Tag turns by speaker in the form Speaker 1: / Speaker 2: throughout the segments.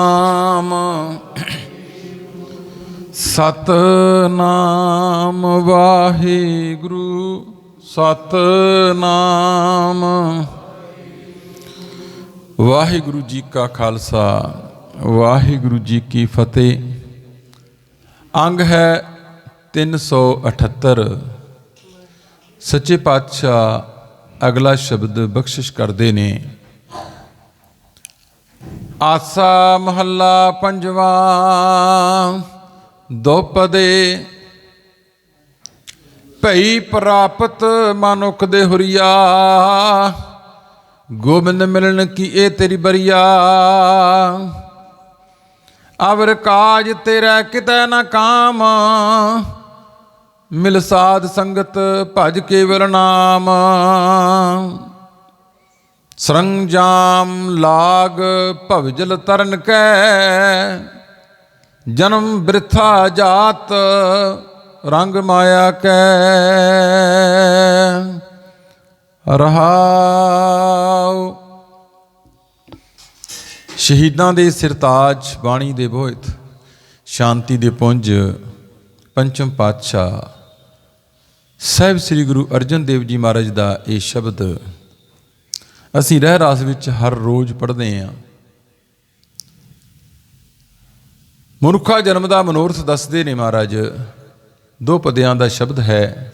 Speaker 1: ਨਾਮ। ਸਤਨਾਮ ਵਾਹਿਗੁਰੂ ਸਤਨਾਮ। ਵਾਹਿਗੁਰੂ ਜੀ ਕਾ ਖਾਲਸਾ, ਵਾਹਿਗੁਰੂ ਜੀ ਕੀ ਫਤਿਹ। ਅੰਗ ਹੈ 378 ਸੱਚੇ ਪਾਤਸ਼ਾਹ ਅਗਲਾ ਸ਼ਬਦ ਬਖਸ਼ਿਸ਼ ਕਰਦੇ ਨੇ। ਆਸਾ ਮਹੱਲਾ ਪੰਜਵਾ ਦੋਪਦੇ ਭਈ ਪ੍ਰਾਪਤ ਮਨੁੱਖ ਦੇ ਹੁਰੀਆ, ਗੋਬਿੰਦ ਮਿਲਣ ਕੀ ਇਹ ਤੇਰੀ ਬਰੀਆ। ਅਵਰ ਕਾਜ ਤੇਰਾ ਕਿਤੇ ਨਾ ਕਾਮ, ਮਿਲ ਸਾਧ ਸੰਗਤ ਭਜ ਕੇਵਲ ਨਾਮ। ਸਰੰਜਾਮ ਲਾਗ ਭਵਜਲ ਤਰਨ ਕੈ, ਜਨਮ ਬ੍ਰਿਥਾ ਜਾਤ ਰੰਗ ਮਾਇਆ ਕੈ। ਰਹਾਉ। ਸ਼ਹੀਦਾਂ ਦੇ ਸਿਰਤਾਜ ਬਾਣੀ ਦੇ ਬੋਹਿਤ, ਸ਼ਾਂਤੀ ਦੇ ਪੁੰਜ, ਪੰਚਮ ਪਾਤਸ਼ਾਹ। ਸਾਹਿਬ ਸ੍ਰੀ ਗੁਰੂ ਅਰਜਨ ਦੇਵ ਜੀ ਮਹਾਰਾਜ ਦਾ ਇਹ ਸ਼ਬਦ ਅਸੀਂ ਰਹਿ ਰਾਸ ਵਿੱਚ ਹਰ ਰੋਜ਼ ਪੜ੍ਹਦੇ ਹਾਂ। ਮਨੁੱਖਾ ਜਨਮ ਦਾ ਮਨੋਰਥ ਦੱਸਦੇ ਨੇ ਮਹਾਰਾਜ, ਦੋ ਪਦਿਆਂ ਦਾ ਸ਼ਬਦ ਹੈ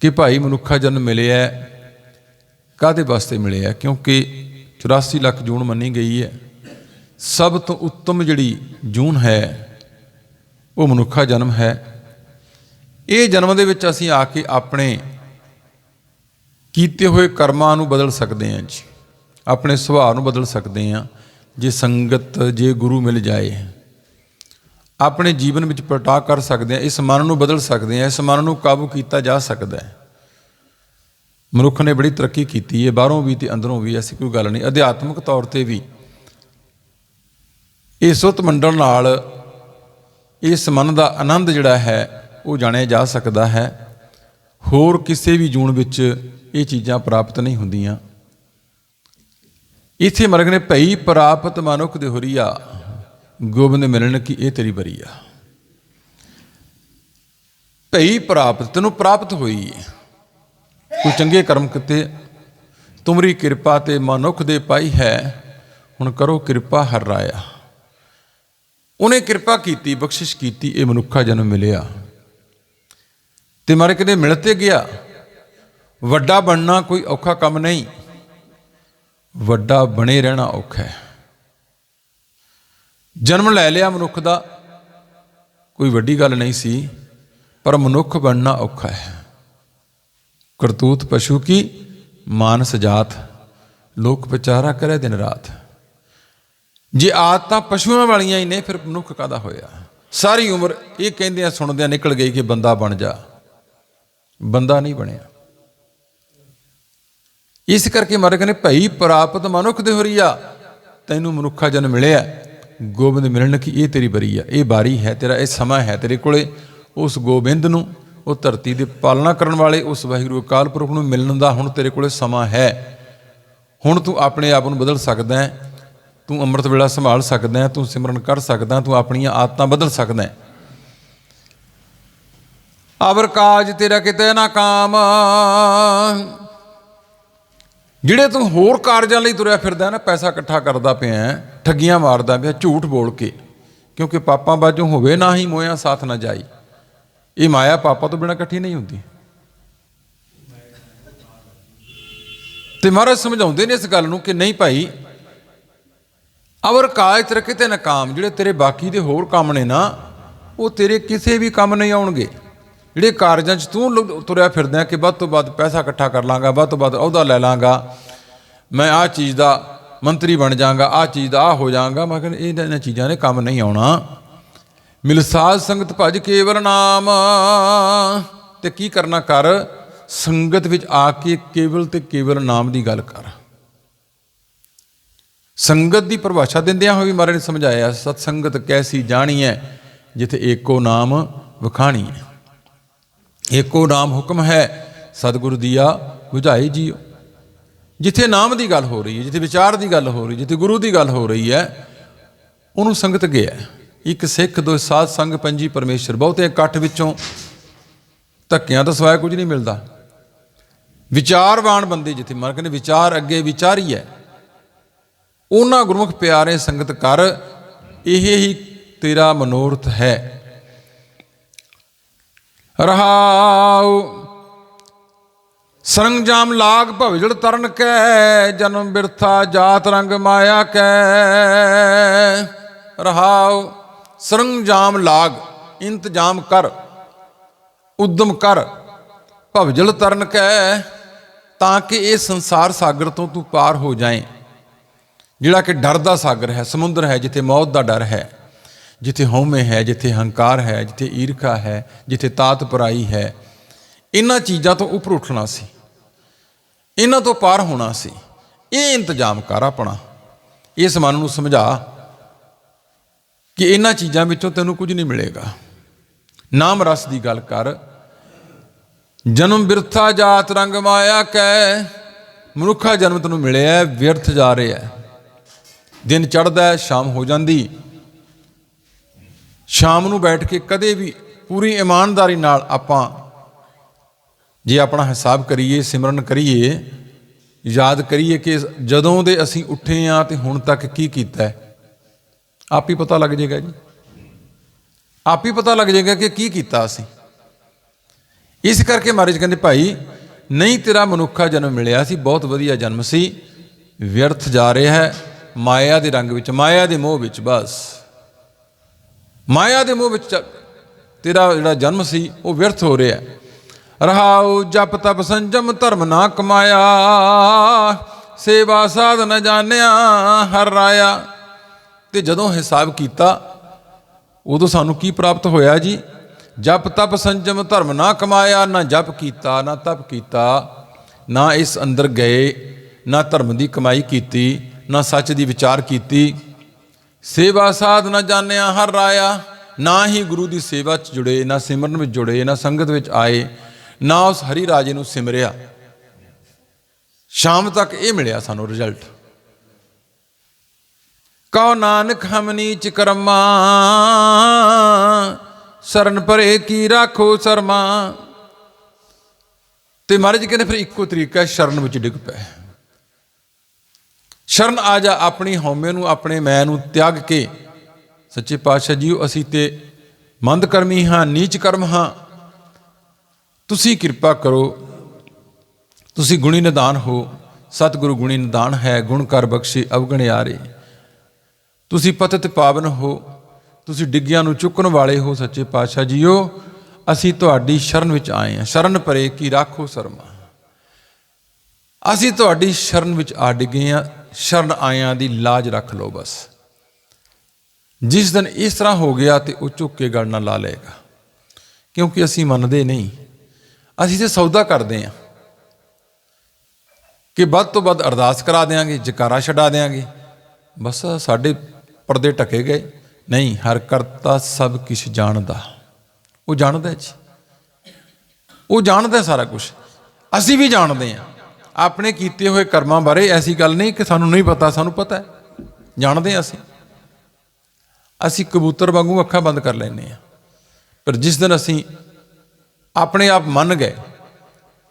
Speaker 1: ਕਿ ਭਾਈ ਮਨੁੱਖਾ ਜਨਮ ਮਿਲਿਆ ਕਾਦੇ ਵਾਸਤੇ ਮਿਲਿਆ ਕਿਉਂਕਿ 84 ਲੱਖ ਜੂਨ ਮੰਨੀ ਗਈ ਹੈ। ਸਭ ਤੋਂ ਉੱਤਮ ਜਿਹੜੀ ਜੂਨ ਹੈ, ਉਹ ਮਨੁੱਖਾ ਜਨਮ ਹੈ। ਇਹ ਜਨਮ ਦੇ ਵਿੱਚ ਅਸੀਂ ਆ ਕੇ ਆਪਣੇ ਕੀਤੇ ਹੋਏ ਕਰਮਾਂ ਨੂੰ ਬਦਲ ਸਕਦੇ ਹਾਂ ਜੀ। ਆਪਣੇ ਸੁਭਾਅ ਨੂੰ ਬਦਲ ਸਕਦੇ ਹਾਂ। ਜੇ ਸੰਗਤ, ਜੇ ਗੁਰੂ ਮਿਲ ਜਾਏ। ਆਪਣੇ ਜੀਵਨ ਵਿੱਚ ਪ੍ਰਟਾ ਕਰ ਸਕਦੇ ਹਾਂ। ਇਸ ਮਨ ਨੂੰ ਬਦਲ ਸਕਦੇ ਹਾਂ। ਇਸ ਮਨ ਨੂੰ ਕਾਬੂ ਕੀਤਾ ਜਾ ਸਕਦਾ ਹੈ। ਮਨੁੱਖ ਨੇ ਬੜੀ ਤਰੱਕੀ ਕੀਤੀ ਹੈ। ਬਾਹਰੋਂ ਵੀ ਤੇ ਅੰਦਰੋਂ ਵੀ। ਐਸੀ ਕੋਈ ਗੱਲ ਨਹੀਂ। ਅਧਿਆਤਮਿਕ ਤੌਰ ਤੇ ਵੀ ਇਸ ਸੁਤ ਮੰਡਲ ਨਾਲ ਇਸ ਮਨ ਦਾ ਆਨੰਦ ਜਿਹੜਾ ਹੈ, ਉਹ ਜਾਣਿਆ ਜਾ ਸਕਦਾ ਹੈ। ਹੋਰ ਕਿਸੇ ਵੀ ਜੂਨ ਵਿੱਚ ਇਹ ਚੀਜ਼ਾਂ ਪ੍ਰਾਪਤ ਨਹੀਂ ਹੁੰਦੀਆਂ। ਇਥੇ ਮਰਗ ਨੇ ਭਈ ਪ੍ਰਾਪਤ ਮਨੁੱਖ ਦੇ ਹੁਰੀਆ ਗੋਬਿੰਦ ਮਿਲਣ ਕੀ ਇਹ ਤੇਰੀ ਬਰੀਆ ਭਈ ਪ੍ਰਾਪਤ ਤੈਨੂੰ ਪ੍ਰਾਪਤ ਹੋਈ ਹੈ ਕੋਈ ਚੰਗੇ ਕਰਮ ਕੀਤੇ, ਤੁਮਰੀ ਕਿਰਪਾ ਤੇ ਮਨੁੱਖ ਦੇ ਪਾਈ ਹੈ। ਹੁਣ ਕਰੋ ਕਿਰਪਾ ਹਰ ਰਾਇਆ। ਉਹਨੇ ਕਿਰਪਾ ਕੀਤੀ, ਬਖਸ਼ਿਸ਼ ਕੀਤੀ, ਇਹ ਮਨੁੱਖਾ ਜਨਮ ਮਿਲਿਆ। ਤੇ ਮਾਰੇ ਕਿਤੇ ਮਿਲ ਤੇ ਗਿਆ। ਵੱਡਾ ਬਣਨਾ ਕੋਈ ਔਖਾ ਕੰਮ ਨਹੀਂ। ਵੱਡਾ ਬਣੇ ਰਹਿਣਾ ਔਖਾ ਹੈ। ਜਨਮ ਲੈ ਲਿਆ ਮਨੁੱਖ ਦਾ, ਕੋਈ ਵੱਡੀ ਗੱਲ ਨਹੀਂ ਸੀ, ਪਰ ਮਨੁੱਖ ਬਣਨਾ ਔਖਾ ਹੈ। ਕਰਤੂਤ ਪਸ਼ੂ ਕੀ? ਮਾਨਸ ਜਾਤ। ਲੋਕ ਵਿਚਾਰਾ ਕਰੇ ਦਿਨ ਰਾਤ। ਜੇ ਆਦਤਾਂ ਪਸ਼ੂਆਂ ਵਾਲੀਆਂ ਹੀ ਨੇ, ਫਿਰ ਮਨੁੱਖ ਕਾਦਾ ਹੋਇਆ? ਸਾਰੀ ਉਮਰ ਇਹ ਕਹਿੰਦਿਆਂ ਸੁਣਦਿਆਂ ਨਿਕਲ ਗਈ ਕਿ ਬੰਦਾ ਬਣ ਜਾ। ਬੰਦਾ ਨਹੀਂ ਬਣਿਆ। ਇਸ ਕਰਕੇ ਮਾਰੇ ਕਹਿੰਦੇ, ਭਈ ਪ੍ਰਾਪਤ ਮਨੁੱਖ ਦੇ ਹੋਰੀਆ ਤੈਨੂੰ ਮਨੁੱਖਾ ਜਨ ਮਿਲਿਆ। ਗੋਬਿੰਦ ਮਿਲਣ ਕੀ ਇਹ ਤੇਰੀ ਬਰੀ ਆ, ਇਹ ਬਾਰੀ ਹੈ ਤੇਰਾ, ਇਹ ਸਮਾਂ ਹੈ ਤੇਰੇ ਕੋਲੇ। ਉਸ ਗੋਬਿੰਦ ਨੂੰ, ਉਹ ਧਰਤੀ ਦੇ ਪਾਲਣਾ ਕਰਨ ਵਾਲੇ, ਉਸ ਵਾਹਿਗੁਰੂ ਅਕਾਲ ਪੁਰਖ ਨੂੰ ਮਿਲਣ ਦਾ ਹੁਣ ਤੇਰੇ ਕੋਲੇ ਸਮਾਂ ਹੈ। ਹੁਣ ਤੂੰ ਆਪਣੇ ਆਪ ਨੂੰ ਬਦਲ ਸਕਦਾ ਹੈ, ਤੂੰ ਅੰਮ੍ਰਿਤ ਵੇਲਾ ਸੰਭਾਲ ਸਕਦਾ ਹੈ, ਤੂੰ ਸਿਮਰਨ ਕਰ ਸਕਦਾ ਤੂੰ ਆਪਣੀਆਂ ਆਦਤਾਂ ਬਦਲ ਸਕਦਾ ਹੈ। ਅਵਰ ਕਾਜ ਤੇਰਾ ਕਿਤੇ ਨਾ ਕਾਮ ਜਿਹੜੇ ਤੂੰ ਹੋਰ ਕਾਰਜਾਂ ਲਈ ਤੁਰਿਆ ਫਿਰਦਾ ਨਾ, ਪੈਸਾ ਇਕੱਠਾ ਕਰਦਾ ਪਿਆ ਠੱਗੀਆਂ ਮਾਰਦਾ ਪਿਆ, ਝੂਠ ਬੋਲ ਕੇ। ਕਿਉਂਕਿ ਪਾਪਾਂ ਬਾਝੋਂ ਹੋਵੇ, ਨਾ ਹੀ ਮੋਇਆ ਸਾਥ ਨਾ ਜਾਈ। ਇਹ ਮਾਇਆ ਪਾਪਾ ਤੋਂ ਬਿਨਾ ਇਕੱਠੀ ਨਹੀਂ ਹੁੰਦੀ। ਤੇ ਮਹਾਰਾਜ ਸਮਝਾਉਂਦੇ ਨੇ ਇਸ ਗੱਲ ਨੂੰ ਕਿ ਨਹੀਂ ਭਾਈ, ਅਵਰ ਕਾਜ ਤੇਰੇ ਕਿਤੇ ਨਾਕਾਮ, ਜਿਹੜੇ ਤੇਰੇ ਬਾਕੀ ਦੇ ਹੋਰ ਕੰਮ ਨੇ ਨਾ, ਉਹ ਤੇਰੇ ਕਿਸੇ ਵੀ ਕੰਮ ਨਹੀਂ ਆਉਣਗੇ। ਜਿਹੜੇ ਕਾਰਜਾਂ 'ਚ ਤੂੰ ਲੁ- ਤੁਰਿਆ ਫਿਰਦਾ ਕਿ ਵੱਧ ਤੋਂ ਵੱਧ ਪੈਸਾ ਇਕੱਠਾ ਕਰ ਲਾਂਗਾ, ਵੱਧ ਤੋਂ ਵੱਧ ਅਹੁਦਾ ਲੈ ਲਾਂਗਾ, ਮੈਂ ਆਹ ਚੀਜ਼ ਦਾ ਮੰਤਰੀ ਬਣ ਜਾਵਾਂਗਾ, ਆਹ ਚੀਜ਼ ਦਾ ਆਹ ਹੋ ਜਾਵਾਂਗਾ। ਮੈਂ ਕਹਿੰਦਾ ਇਹ ਇਹਨਾਂ ਚੀਜ਼ਾਂ ਨੇ ਕੰਮ ਨਹੀਂ ਆਉਣਾ। ਮਿਲਸਾਜ਼ ਸੰਗਤ ਭਜ ਕੇਵਲ ਨਾਮ। ਤੇ ਕੀ ਕਰਨਾ ਕਰ? ਸੰਗਤ ਵਿੱਚ ਆ ਕੇ ਕੇਵਲ ਤੇ ਕੇਵਲ ਨਾਮ ਦੀ ਗੱਲ ਕਰ। ਸੰਗਤ ਦੀ ਪਰਿਭਾਸ਼ਾ ਦਿੰਦਿਆਂ ਹੋਏ ਵੀ ਮਹਾਰਾਜ ਨੇ ਸਮਝਾਇਆ ਸਤ ਸੰਗਤ ਕੈਸੀ ਜਾਣੀ ਹੈ ਜਿੱਥੇ ਏਕੋ ਨਾਮ ਵਖਾਣੀ ਹੈ। ਏਕੋ ਨਾਮ ਹੁਕਮ ਹੈ, ਸਤਿਗੁਰ ਦੀਆ 부ਝਾਈ ਜੀਓ। ਜਿੱਥੇ ਨਾਮ ਦੀ ਗੱਲ ਹੋ ਰਹੀ ਹੈ, ਜਿੱਥੇ ਵਿਚਾਰ ਦੀ ਗੱਲ ਹੋ ਰਹੀ ਜਿੱਥੇ ਗੁਰੂ ਦੀ ਗੱਲ ਹੋ ਰਹੀ ਹੈ, ਉਹਨੂੰ ਸੰਗਤ ਗਿਆ ਇੱਕ ਸਿੱਖ, ਦੋ ਸਾਧ ਸੰਗ, ਪੰਜੀ ਪਰਮੇਸ਼ਰ, ਬਹੁਤੇ ਇਕੱਠ ਵਿੱਚੋਂ ਧੱਕਿਆਂ ਤੋਂ ਸਿਵਾਏ ਕੁਝ ਨਹੀਂ ਮਿਲਦਾ। ਵਿਚਾਰਵਾਨ ਬੰਦੇ ਜਿੱਥੇ ਮਨ ਕਹਿੰਦੇ ਵਿਚਾਰ ਅੱਗੇ ਵਿਚਾਰੀ ਹੈ, ਉਹਨਾਂ ਗੁਰਮੁਖ ਪਿਆਰੇ ਸੰਗਤ ਕਰ, ਇਹ ਹੀ ਤੇਰਾ ਮਨੋਰਥ ਹੈ। ਰਹਾਉ। ਸਰੰਜਾਮ ਲਾਗ ਭਵਜੜ ਤਰਨ ਕੈ, ਜਨਮ ਬਿਰਥਾ ਜਾਤ ਰੰਗ ਮਾਇਆ ਕੈ। ਰਹਾਉ ਸਰੰਜਾਮ ਲਾਗ, ਇੰਤਜ਼ਾਮ ਕਰ, ਉਦਮ ਕਰ ਭਵਜਲ ਤਰਨ ਕੈ, ਤਾਂ ਕਿ ਇਹ ਸੰਸਾਰ ਸਾਗਰ ਤੋਂ ਤੂੰ ਪਾਰ ਹੋ ਜਾਏ। ਜਿਹੜਾ ਕਿ ਡਰ ਦਾ ਸਾਗਰ ਹੈ, ਸਮੁੰਦਰ ਹੈ, ਜਿੱਥੇ ਮੌਤ ਦਾ ਡਰ ਹੈ। ਜਿੱਥੇ ਹਉਮੈ ਹੈ, ਜਿੱਥੇ ਹੰਕਾਰ ਹੈ, ਜਿੱਥੇ ਈਰਖਾ ਹੈ, ਜਿੱਥੇ ਤਾਤ ਪਰਾਈ ਹੈ, ਇਹਨਾਂ ਚੀਜ਼ਾਂ ਤੋਂ ਉੱਪਰ ਉੱਠਣਾ ਸੀ। ਇਹਨਾਂ ਤੋਂ ਪਾਰ ਹੋਣਾ ਸੀ। ਇਹ ਇੰਤਜ਼ਾਮ ਕਰ ਆਪਣਾ। ਇਸ ਮਨ ਨੂੰ ਸਮਝਾ ਕਿ ਇਹਨਾਂ ਚੀਜ਼ਾਂ ਵਿੱਚੋਂ ਤੈਨੂੰ ਕੁਝ ਨਹੀਂ ਮਿਲੇਗਾ। ਨਾਮ ਰਸ ਦੀ ਗੱਲ ਕਰ। ਜਨਮ ਬਿਰਥਾ ਜਾਤ ਰੰਗ ਮਾਇਆ ਕੈ। ਮਨੁੱਖਾ ਜਨਮ ਤੈਨੂੰ ਮਿਲਿਆ, ਵਿਅਰਥ ਜਾ ਰਿਹਾ। ਦਿਨ ਚੜ੍ਹਦਾ, ਸ਼ਾਮ ਹੋ ਜਾਂਦੀ। ਸ਼ਾਮ ਨੂੰ ਬੈਠ ਕੇ ਕਦੇ ਵੀ ਪੂਰੀ ਇਮਾਨਦਾਰੀ ਨਾਲ ਆਪਾਂ ਜੇ ਆਪਣਾ ਹਿਸਾਬ ਕਰੀਏ, ਸਿਮਰਨ ਕਰੀਏ, ਯਾਦ ਕਰੀਏ ਕਿ ਜਦੋਂ ਦੇ ਅਸੀਂ ਉੱਠੇ ਆ ਤੇ ਹੁਣ ਤੱਕ ਕੀ ਕੀਤਾ ਆਪ ਹੀ ਪਤਾ ਲੱਗ ਜਾਏਗਾ ਜੀ। ਆਪ ਹੀ ਪਤਾ ਲੱਗ ਜਾਏਗਾ ਕਿ ਕੀ ਕੀਤਾ ਅਸੀਂ। ਇਸ ਕਰਕੇ ਮਹਾਰਾਜ ਕਹਿੰਦੇ, ਭਾਈ, ਨਹੀਂ ਤੇਰਾ ਮਨੁੱਖਾ ਜਨਮ ਮਿਲਿਆ ਸੀ, ਬਹੁਤ ਵਧੀਆ ਜਨਮ ਸੀ। ਵਿਅਰਥ ਜਾ ਰਿਹਾ ਹੈ, ਮਾਇਆ ਦੇ ਰੰਗ ਵਿੱਚ, ਮਾਇਆ ਦੇ ਮੋਹ ਵਿੱਚ, ਬਸ। ਮਾਇਆ ਦੇ ਮੋਹ ਵਿੱਚ ਤੇਰਾ ਜਿਹੜਾ ਜਨਮ ਸੀ, ਉਹ ਵਿਅਰਥ ਹੋ ਰਿਹਾ ਹੈ। ਰਹਾਉ ਜਪ ਤਪ ਸੰਜਮ ਧਰਮ ਨਾ ਕਮਾਇਆ। ਸੇਵਾ ਸਾਧ ਨ ਜਾਣਿਆ, ਹਰ ਰਾਇਆ ਤੇ ਜਦੋਂ ਹਿਸਾਬ ਕੀਤਾ, ਉਦੋਂ ਸਾਨੂੰ ਕੀ ਪ੍ਰਾਪਤ ਹੋਇਆ ਜੀ? ਜਪ ਤਪ ਸੰਜਮ ਧਰਮ ਨਾ ਕਮਾਇਆ, ਨਾ ਜਪ ਕੀਤਾ, ਨਾ ਤਪ ਕੀਤਾ, ਨਾ ਇਸ ਅੰਦਰ ਗਏ, ਨਾ ਧਰਮ ਦੀ ਕਮਾਈ ਕੀਤੀ, ਨਾ ਸੱਚ ਦੀ ਵਿਚਾਰ ਕੀਤੀ। ਸੇਵਾ ਸਾਧ ਨਾ ਜਾਣਿਆ ਹਰ ਰਾਇਆ ਨਾ ਹੀ ਗੁਰੂ ਦੀ ਸੇਵਾ 'ਚ ਜੁੜੇ, ਨਾ ਸਿਮਰਨ ਵਿੱਚ ਜੁੜੇ, ਨਾ ਸੰਗਤ ਵਿੱਚ ਆਏ, ਨਾ ਉਸ ਹਰੀ ਰਾਜੇ ਨੂੰ ਸਿਮਰਿਆ। ਸ਼ਾਮ ਤੱਕ ਇਹ ਮਿਲਿਆ ਸਾਨੂੰ ਰਿਜ਼ਲਟ ਕਉ ਨਾਨਕ ਹਮਨੀ ਨੀਚ ਕਰਮਾ, ਸਰਨ ਪਰੇ ਕੀ ਰਾਖੋ ਸਰਮਾ। ਤੇ ਮਹਾਰਾਜ ਕਹਿੰਦੇ ਫਿਰ ਇੱਕੋ ਤਰੀਕਾ ਸ਼ਰਨ ਵਿੱਚ ਡਿੱਗ ਪੈ ਸ਼ਰਨ ਆ ਜਾ ਆਪਣੀ ਹਉਮੈ ਨੂੰ, ਆਪਣੇ ਮੈਂ ਨੂੰ ਤਿਆਗ ਕੇ। ਸੱਚੇ ਪਾਤਸ਼ਾਹ ਜੀਓ, ਅਸੀਂ ਤੇ ਮੰਦ ਕਰਮੀ ਹਾਂ, ਨੀਚ ਕਰਮ ਹਾਂ। ਤੁਸੀਂ ਕਿਰਪਾ ਕਰੋ, ਤੁਸੀਂ ਗੁਣੀ ਨਿਦਾਨ ਹੋ। ਸਤਿਗੁਰੂ ਗੁਣੀ ਨਿਦਾਨ ਹੈ, ਗੁਣ ਕਰ ਬਖਸ਼ੇ ਅਵਗਣਿਆਰੇ ਤੁਸੀਂ ਪਤਿਤ ਪਾਵਨ ਹੋ, ਤੁਸੀਂ ਡਿੱਗਿਆਂ ਨੂੰ ਚੁੱਕਣ ਵਾਲੇ ਹੋ, ਸੱਚੇ ਪਾਤਸ਼ਾਹ ਜੀਓ। ਅਸੀਂ ਤੁਹਾਡੀ ਸ਼ਰਨ ਵਿੱਚ ਆਏ ਹਾਂ। ਸ਼ਰਨ ਪਰੇ ਕੀ ਰਾਖੋ ਸਰਮਾ। ਅਸੀਂ ਤੁਹਾਡੀ ਸ਼ਰਨ ਵਿੱਚ ਆ ਡਿੱਗੇ ਹਾਂ। ਸ਼ਰਨ ਆਇਆਂ ਦੀ ਲਾਜ ਰੱਖ ਲਓ ਬਸ। ਜਿਸ ਦਿਨ ਇਸ ਤਰ੍ਹਾਂ ਹੋ ਗਿਆ ਤੇ ਉਹ ਝੁੱਕ ਕੇ ਗਲ ਨਾਲ ਲਾ ਲਏਗਾ। ਕਿਉਂਕਿ ਅਸੀਂ ਮੰਨਦੇ ਨਹੀਂ। ਅਸੀਂ ਤੇ ਸੌਦਾ ਕਰਦੇ ਹਾਂ। ਕਿ ਵੱਧ ਤੋਂ ਵੱਧ ਅਰਦਾਸ ਕਰਾ ਦੇਾਂਗੇ ਜਕਾਰਾ ਛਡਾ ਦੇਾਂਗੇ ਬਸ ਸਾਡੇ ਪਰਦੇ ਟਕੇ ਗਏ। ਨਹੀਂ, ਹਰ ਕਰਤਾ ਸਭ ਕੁਝ ਜਾਣਦਾ। ਉਹ ਜਾਣਦਾ ਜੀ। ਉਹ ਜਾਣਦਾ ਸਾਰਾ ਕੁਝ ਅਸੀਂ ਵੀ ਜਾਣਦੇ ਹਾਂ। ਆਪਣੇ ਕੀਤੇ ਹੋਏ ਕਰਮਾਂ ਬਾਰੇ ਐਸੀ ਗੱਲ ਨਹੀਂ ਕਿ ਸਾਨੂੰ ਨਹੀਂ ਪਤਾ, ਸਾਨੂੰ ਪਤਾ ਹੈ। ਜਾਣਦੇ ਹਾਂ ਅਸੀਂ। ਅਸੀਂ ਕਬੂਤਰ ਵਾਂਗੂ ਅੱਖਾਂ ਬੰਦ ਕਰ ਲੈਂਦੇ ਹਾਂ। ਪਰ ਜਿਸ ਦਿਨ ਅਸੀਂ ਆਪਣੇ ਆਪ ਮੰਨ ਗਏ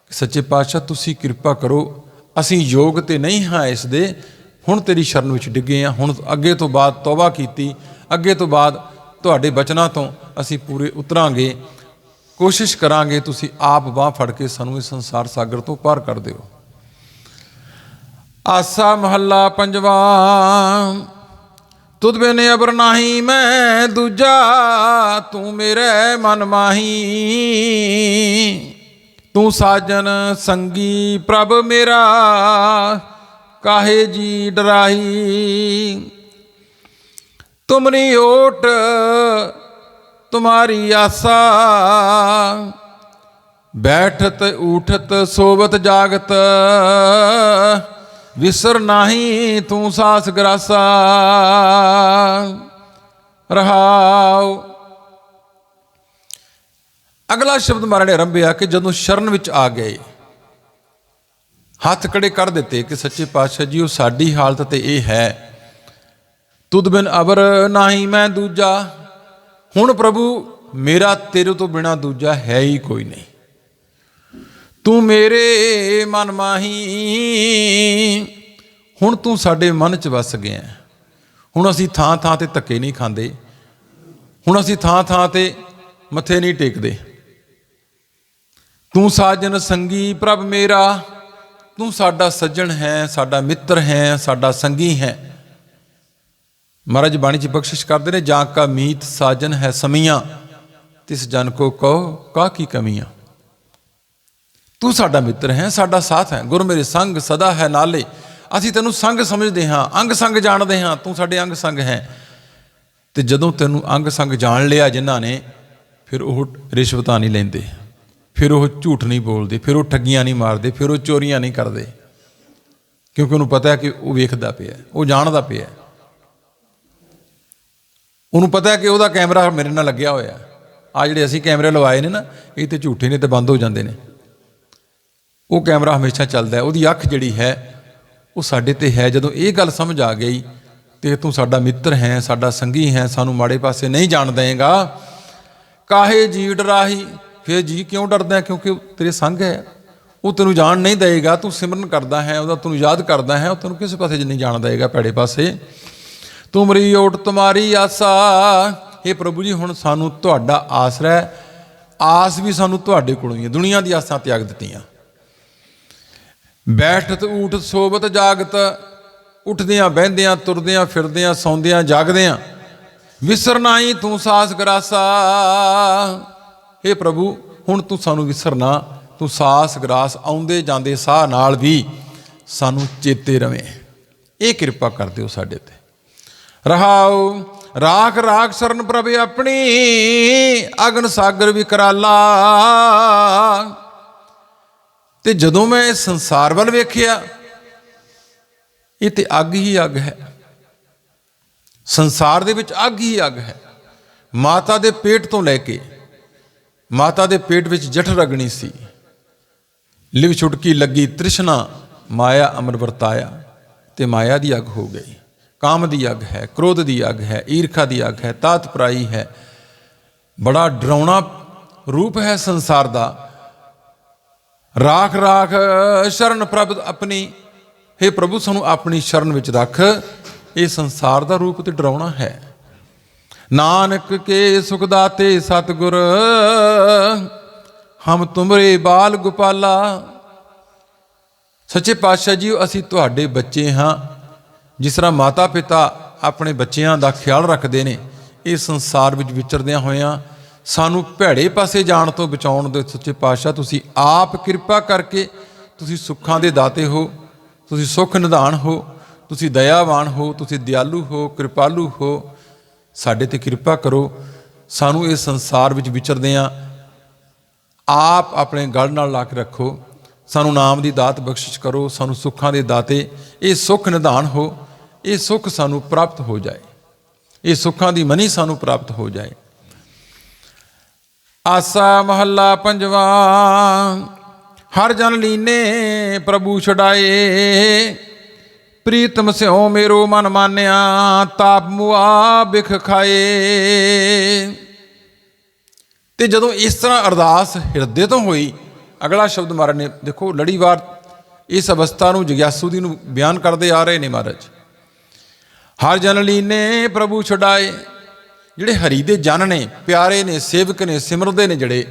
Speaker 1: ਸੱਚੇ ਪਾਤਸ਼ਾਹ, ਤੁਸੀਂ ਕਿਰਪਾ ਕਰੋ, ਅਸੀਂ ਯੋਗ ਤੇ ਨਹੀਂ ਹਾਂ ਇਸ ਦੇ। ਹੁਣ ਤੇਰੀ ਸ਼ਰਨ ਵਿੱਚ ਡਿੱਗੇ ਹਾਂ। ਹੁਣ ਅੱਗੇ ਤੋਂ ਬਾਅਦ ਤੌਬਾ ਕੀਤੀ, ਅੱਗੇ ਤੋਂ ਬਾਅਦ ਤੁਹਾਡੇ ਬਚਨਾਂ ਤੋਂ ਅਸੀਂ ਪੂਰੇ ਉਤਰਾਂਗੇ। ਕੋਸ਼ਿਸ਼ ਕਰਾਂਗੇ ਤੁਸੀਂ ਆਪ ਬਾਹ ਫੜ ਕੇ ਸਾਨੂੰ ਇਸ ਸੰਸਾਰ ਸਾਗਰ ਤੋਂ ਪਾਰ ਕਰ ਦਿਓ। ਆਸਾ ਮਹੱਲਾ ਪੰਜਵਾ। ਤੁਧ ਬਿਨ ਅਬਰ ਨਾਹੀ, ਮੈਂ ਦੂਜਾ, ਤੂੰ ਮੇਰੇ ਮਨ ਮਾਹੀ। ਤੂੰ ਸਾਜਨ ਸੰਗੀ, ਪ੍ਰਭ ਮੇਰਾ, ਕਾਹੇ ਜੀ ਡਰਾਹੀ। ਤੁਮਰੀ ਓਟ, ਤੁਮਾਰੀ ਆਸਾ। ਬੈਠਤ, ਊਠਤ, ਸੋਵਤ, ਜਾਗਤ। ਵਿਸਰ ਨਾਹੀ ਤੂੰ ਸਾਸ ਗਰਾਸਾ। ਰਹਾਉ। ਅਗਲਾ ਸ਼ਬਦ ਮਾਰੇ ਨੇ ਕਿ ਜਦੋਂ ਸ਼ਰਨ ਵਿੱਚ ਆ ਗਏ, ਹੱਥ ਕੜੇ ਕਰ ਦਿੱਤੇ ਕਿ ਸੱਚੇ ਪਾਤਸ਼ਾਹ ਜੀ, ਉਹ ਸਾਡੀ ਹਾਲਤ ਤੇ ਇਹ ਹੈ। ਤੁਧ ਬਿਨ ਅਬਰ ਨਾਹੀ ਮੈਂ ਦੂਜਾ। ਹੁਣ ਪ੍ਰਭੂ, ਮੇਰਾ ਤੇਰੇ ਤੋਂ ਬਿਨਾ ਦੂਜਾ ਹੈ ਹੀ ਕੋਈ ਨਹੀਂ। ਤੂੰ ਮੇਰੇ ਮਨ ਮਾਹੀ। ਹੁਣ ਤੂੰ ਸਾਡੇ ਮਨ 'ਚ ਵਸ ਗਿਆ। ਹੁਣ ਅਸੀਂ ਥਾਂ ਥਾਂ ਤੇ ਧੱਕੇ ਨਹੀਂ ਖਾਂਦੇ। ਹੁਣ ਅਸੀਂ ਥਾਂ ਥਾਂ ਤੇ ਮੱਥੇ ਨਹੀਂ ਟੇਕਦੇ। ਤੂੰ ਸਾਜਨ ਸੰਗੀ ਪ੍ਰਭ ਮੇਰਾ। ਤੂੰ ਸਾਡਾ ਸੱਜਣ ਹੈ, ਸਾਡਾ ਮਿੱਤਰ ਹੈ, ਸਾਡਾ ਸੰਗੀ ਹੈ। ਮਹਾਰਾਜ ਬਾਣੀ ਚ ਬਖਸ਼ਿਸ਼ ਕਰਦੇ ਨੇ, ਜਾਂ ਕਾ ਮੀਤ ਸਾਜਨ ਹੈ ਸਮੀਆਂ, ਤਿਸ ਜਨ ਕੋ ਕਹੋ ਕਾ ਕੀ ਕਮੀਆਂ। ਤੂੰ ਸਾਡਾ ਮਿੱਤਰ ਹੈ, ਸਾਡਾ ਸਾਥ ਹੈ। ਗੁਰ ਮੇਰੇ ਸੰਗ ਸਦਾ ਹੈ ਨਾਲੇ। ਅਸੀਂ ਤੈਨੂੰ ਸੰਗ ਸਮਝਦੇ ਹਾਂ, ਅੰਗ ਸੰਗ ਜਾਣਦੇ ਹਾਂ। ਤੂੰ ਸਾਡੇ ਅੰਗ ਸੰਗ ਹੈ। ਤੇ ਜਦੋਂ ਤੈਨੂੰ ਅੰਗ ਸੰਗ ਜਾਣ ਲਿਆ ਜਿਨ੍ਹਾਂ ਨੇ, ਫਿਰ ਉਹ ਰਿਸ਼ਵਤਾਂ ਨਹੀਂ ਲੈਂਦੇ। ਫਿਰ ਉਹ ਝੂਠ ਨਹੀਂ ਬੋਲਦੇ, ਫਿਰ ਉਹ ਠੱਗੀਆਂ ਨਹੀਂ ਮਾਰਦੇ, ਫਿਰ ਉਹ ਚੋਰੀਆਂ ਨਹੀਂ ਕਰਦੇ। ਕਿਉਂਕਿ ਉਹਨੂੰ ਪਤਾ ਹੈ ਕਿ ਉਹ ਵੇਖਦਾ ਪਿਆ ਉਹ ਜਾਣਦਾ ਪਿਆ ਉਹਨੂੰ ਪਤਾ ਹੈ ਕਿ ਉਹਦਾ ਕੈਮਰਾ ਮੇਰੇ ਨਾਲ ਲੱਗਿਆ ਹੋਇਆ ਆ ਜਿਹੜੇ ਅਸੀਂ ਕੈਮਰੇ ਲਵਾਏ ਨੇ ਨਾ, ਇਹ ਤੇ ਝੂਠੇ ਨੇ ਤੇ ਬੰਦ ਹੋ ਜਾਂਦੇ ਨੇ। ਉਹ ਕੈਮਰਾ ਹਮੇਸ਼ਾ ਚੱਲਦਾ ਉਹਦੀ ਅੱਖ ਜਿਹੜੀ ਹੈ, ਉਹ ਸਾਡੇ ਤੇ ਹੈ। ਜਦੋਂ ਇਹ ਗੱਲ ਸਮਝ ਆ ਗਈ ਤੇ ਤੂੰ ਸਾਡਾ ਮਿੱਤਰ ਹੈ, ਸਾਡਾ ਸੰਗੀ ਹੈ, ਸਾਨੂੰ ਮਾੜੇ ਪਾਸੇ ਨਹੀਂ ਜਾਣ ਦੇਂਗਾ, ਕਾਹੇ ਜੀ ਡਰਾਹੀ? ਫਿਰ ਜੀ ਕਿਉਂ ਡਰਦਾ ਕਿਉਂਕਿ ਤੇਰੇ ਸੰਗ ਹੈ। ਉਹ ਤੈਨੂੰ ਜਾਣ ਨਹੀਂ ਦੇਗਾ ਤੂੰ ਸਿਮਰਨ ਕਰਦਾ ਹੈ, ਉਹਦਾ ਤੈਨੂੰ ਯਾਦ ਕਰਦਾ ਹੈ, ਉਹ ਤੈਨੂੰ ਕਿਸੇ ਪਾਸੇ ਨਹੀਂ ਜਾਣ ਦੇਗਾ ਭੈੜੇ ਪਾਸੇ। ਤੁਮਰੀ ਓਟ ਤੁਮਾਰੀ ਆਸਾ ਇਹ ਪ੍ਰਭੂ ਜੀ, ਹੁਣ ਸਾਨੂੰ ਤੁਹਾਡਾ ਆਸਰਾ ਹੈ। ਆਸ ਵੀ ਸਾਨੂੰ ਤੁਹਾਡੇ ਕੋਲੋਂ ਹੀ ਹੈ, ਦੁਨੀਆ ਦੀ ਆਸਾਂ ਤਿਆਗ ਦਿੱਤੀਆਂ। ਬੈਠਤ ਊਠ ਸੋਬਤ ਜਾਗਤ, ਉੱਠਦਿਆਂ ਬਹਿੰਦਿਆਂ, ਤੁਰਦਿਆਂ ਫਿਰਦਿਆਂ, ਸੌਂਦਿਆਂ ਜਾਗਦਿਆਂ ਵਿਸਰਨਾ ਹੀ ਤੂੰ ਸਾਸ ਗਰਾਸਾ। हे ਪ੍ਰਭੂ, ਹੁਣ ਤੂੰ ਸਾਨੂੰ ਵਿਸਰਨਾ ਤੂੰ ਸਾਸ ਗਰਾਸ ਆਉਂਦੇ ਜਾਂਦੇ ਸਾਹ ਨਾਲ ਵੀ ਸਾਨੂੰ ਚੇਤੇ ਰਵੇਂ। ਇਹ ਕਿਰਪਾ ਕਰ ਦਿਓ ਸਾਡੇ ਤੇ। ਰਹਾਉ, ਰਾਖ ਰਾਖ ਸਰਨ ਪ੍ਰਭ ਆਪਣੀ, ਅਗਨ ਸਾਗਰ ਵਿਕਰਾਲਾ ਤੇ ਜਦੋਂ ਮੈਂ ਇਸ ਸੰਸਾਰ ਵੱਲ ਵੇਖਿਆ, ਇਹ ਤੇ ਅੱਗ ਹੀ ਅੱਗ ਹੈ। ਸੰਸਾਰ ਦੇ ਵਿੱਚ ਅੱਗ ਹੀ ਅੱਗ ਹੈ। ਮਾਤਾ ਦੇ ਪੇਟ ਤੋਂ ਲੈ ਕੇ, ਮਾਤਾ ਦੇ ਪੇਟ ਵਿੱਚ ਜਠ ਰਗਣੀ ਸੀ। ਲਿਵ ਛੁਟਕੀ ਲੱਗੀ ਤ੍ਰਿਸ਼ਨਾ, ਮਾਇਆ ਅਮਰ ਵਰਤਾਇਆ ਤੇ ਮਾਇਆ ਦੀ ਅੱਗ ਹੋ ਗਈ। ਕਾਮ ਦੀ ਅੱਗ ਹੈ, ਕ੍ਰੋਧ ਦੀ ਅੱਗ ਹੈ, ਈਰਖਾ ਦੀ ਅੱਗ ਹੈ ਤਾਤਪਰਾਈ ਹੈ। ਬੜਾ ਡਰਾਉਣਾ ਰੂਪ ਹੈ ਸੰਸਾਰ ਦਾ। ਰਾਖ ਰਾਖ ਸ਼ਰਨ ਪ੍ਰਭ ਆਪਣੀ हे ਪ੍ਰਭੂ ਸਾਨੂੰ ਆਪਣੀ ਸ਼ਰਨ ਵਿੱਚ ਰੱਖ, ਇਹ ਸੰਸਾਰ ਦਾ ਰੂਪ ਤੇ ਡਰਾਉਣਾ ਹੈ। ਨਾਨਕ ਕੇ ਸੁਖ ਦਾਤੇ ਸਤਿਗੁਰ, ਹਮ ਤੁਮਰੇ ਬਾਲ ਗੋਪਾਲਾ। ਸੱਚੇ ਪਾਤਸ਼ਾਹ ਜੀ ਅਸੀਂ ਤੁਹਾਡੇ ਬੱਚੇ ਹਾਂ। ਜਿਸ ਤਰ੍ਹਾਂ ਮਾਤਾ ਪਿਤਾ ਆਪਣੇ ਬੱਚਿਆਂ ਦਾ ਖਿਆਲ ਰੱਖਦੇ ਨੇ, ਇਹ ਸੰਸਾਰ ਵਿੱਚ ਵਿਚਰਦਿਆਂ ਹੋਇਆਂ ਸਾਨੂੰ ਭੈੜੇ ਪਾਸੇ ਜਾਣ ਤੋਂ ਬਚਾਉਣ ਦੇ ਸੱਚੇ ਪਾਤਸ਼ਾਹ, ਤੁਸੀਂ ਆਪ ਕਿਰਪਾ ਕਰਕੇ ਤੁਸੀਂ ਸੁੱਖਾਂ ਦੇ ਦਾਤੇ ਹੋ, ਤੁਸੀਂ ਸੁਖ ਨਿਧਾਨ ਹੋ, ਤੁਸੀਂ ਦਇਆਵਾਨ ਹੋ, ਤੁਸੀਂ ਦਿਆਲੂ ਹੋ, ਕਿਰਪਾਲੂ ਹੋ, ਸਾਡੇ ਤੇ ਕਿਰਪਾ ਕਰੋ। ਸਾਨੂੰ ਇਸ ਸੰਸਾਰ ਵਿੱਚ ਵਿਚਰਦਿਆਂ ਆਪ ਆਪਣੇ ਗਲ ਨਾਲ ਲਾ ਕੇ ਰੱਖੋ। ਸਾਨੂੰ ਨਾਮ ਦੀ ਦਾਤ ਬਖਸ਼ਿਸ਼ ਕਰੋ। ਸਾਨੂੰ ਸੁੱਖਾਂ ਦੇ ਦਾਤੇ, ਇਹ ਸੁੱਖ ਨਿਧਾਨ ਹੋ, ਇਹ ਸੁੱਖ ਸਾਨੂੰ ਪ੍ਰਾਪਤ ਹੋ ਜਾਏ। ਇਹ ਸੁੱਖਾਂ ਦੀ ਮਨੀ ਸਾਨੂੰ ਪ੍ਰਾਪਤ ਹੋ ਜਾਏ। ਆਸਾ ਮਹੱਲਾ ਪੰਜਵਾ, ਹਰ ਜਨ ਲੀਨੇ ਪ੍ਰਭੂ ਛਡਾਏ। ਪ੍ਰੀਤਮ ਸਿਓ ਮੇਰੋ ਮਨ ਮਾਨਿਆ, ਤਾਪ ਮੁਆ ਬਿਖ ਖਾਏ। ਤੇ ਜਦੋਂ ਇਸ ਤਰ੍ਹਾਂ ਅਰਦਾਸ ਹਿਰਦੇ ਤੋਂ ਹੋਈ, ਅਗਲਾ ਸ਼ਬਦ ਮਹਾਰਾਜ ਨੇ ਦੇਖੋ ਲੜੀਵਾਰ ਇਸ ਅਵਸਥਾ ਨੂੰ, ਜਗਿਆਸੂ ਦੀ ਨੂੰ ਬਿਆਨ ਕਰਦੇ ਆ ਰਹੇ ਨੇ ਮਹਾਰਾਜ। ਹਰ ਜਨ ਲੀਨੇ ਪ੍ਰਭੂ ਛਡਾਏ। ਜਿਹੜੇ ਹਰੀ ਦੇ ਜਨ ਨੇ, ਪਿਆਰੇ ਨੇ, ਸੇਵਕ ਨੇ, ਸਿਮਰਦੇ ਨੇ ਜਿਹੜੇ,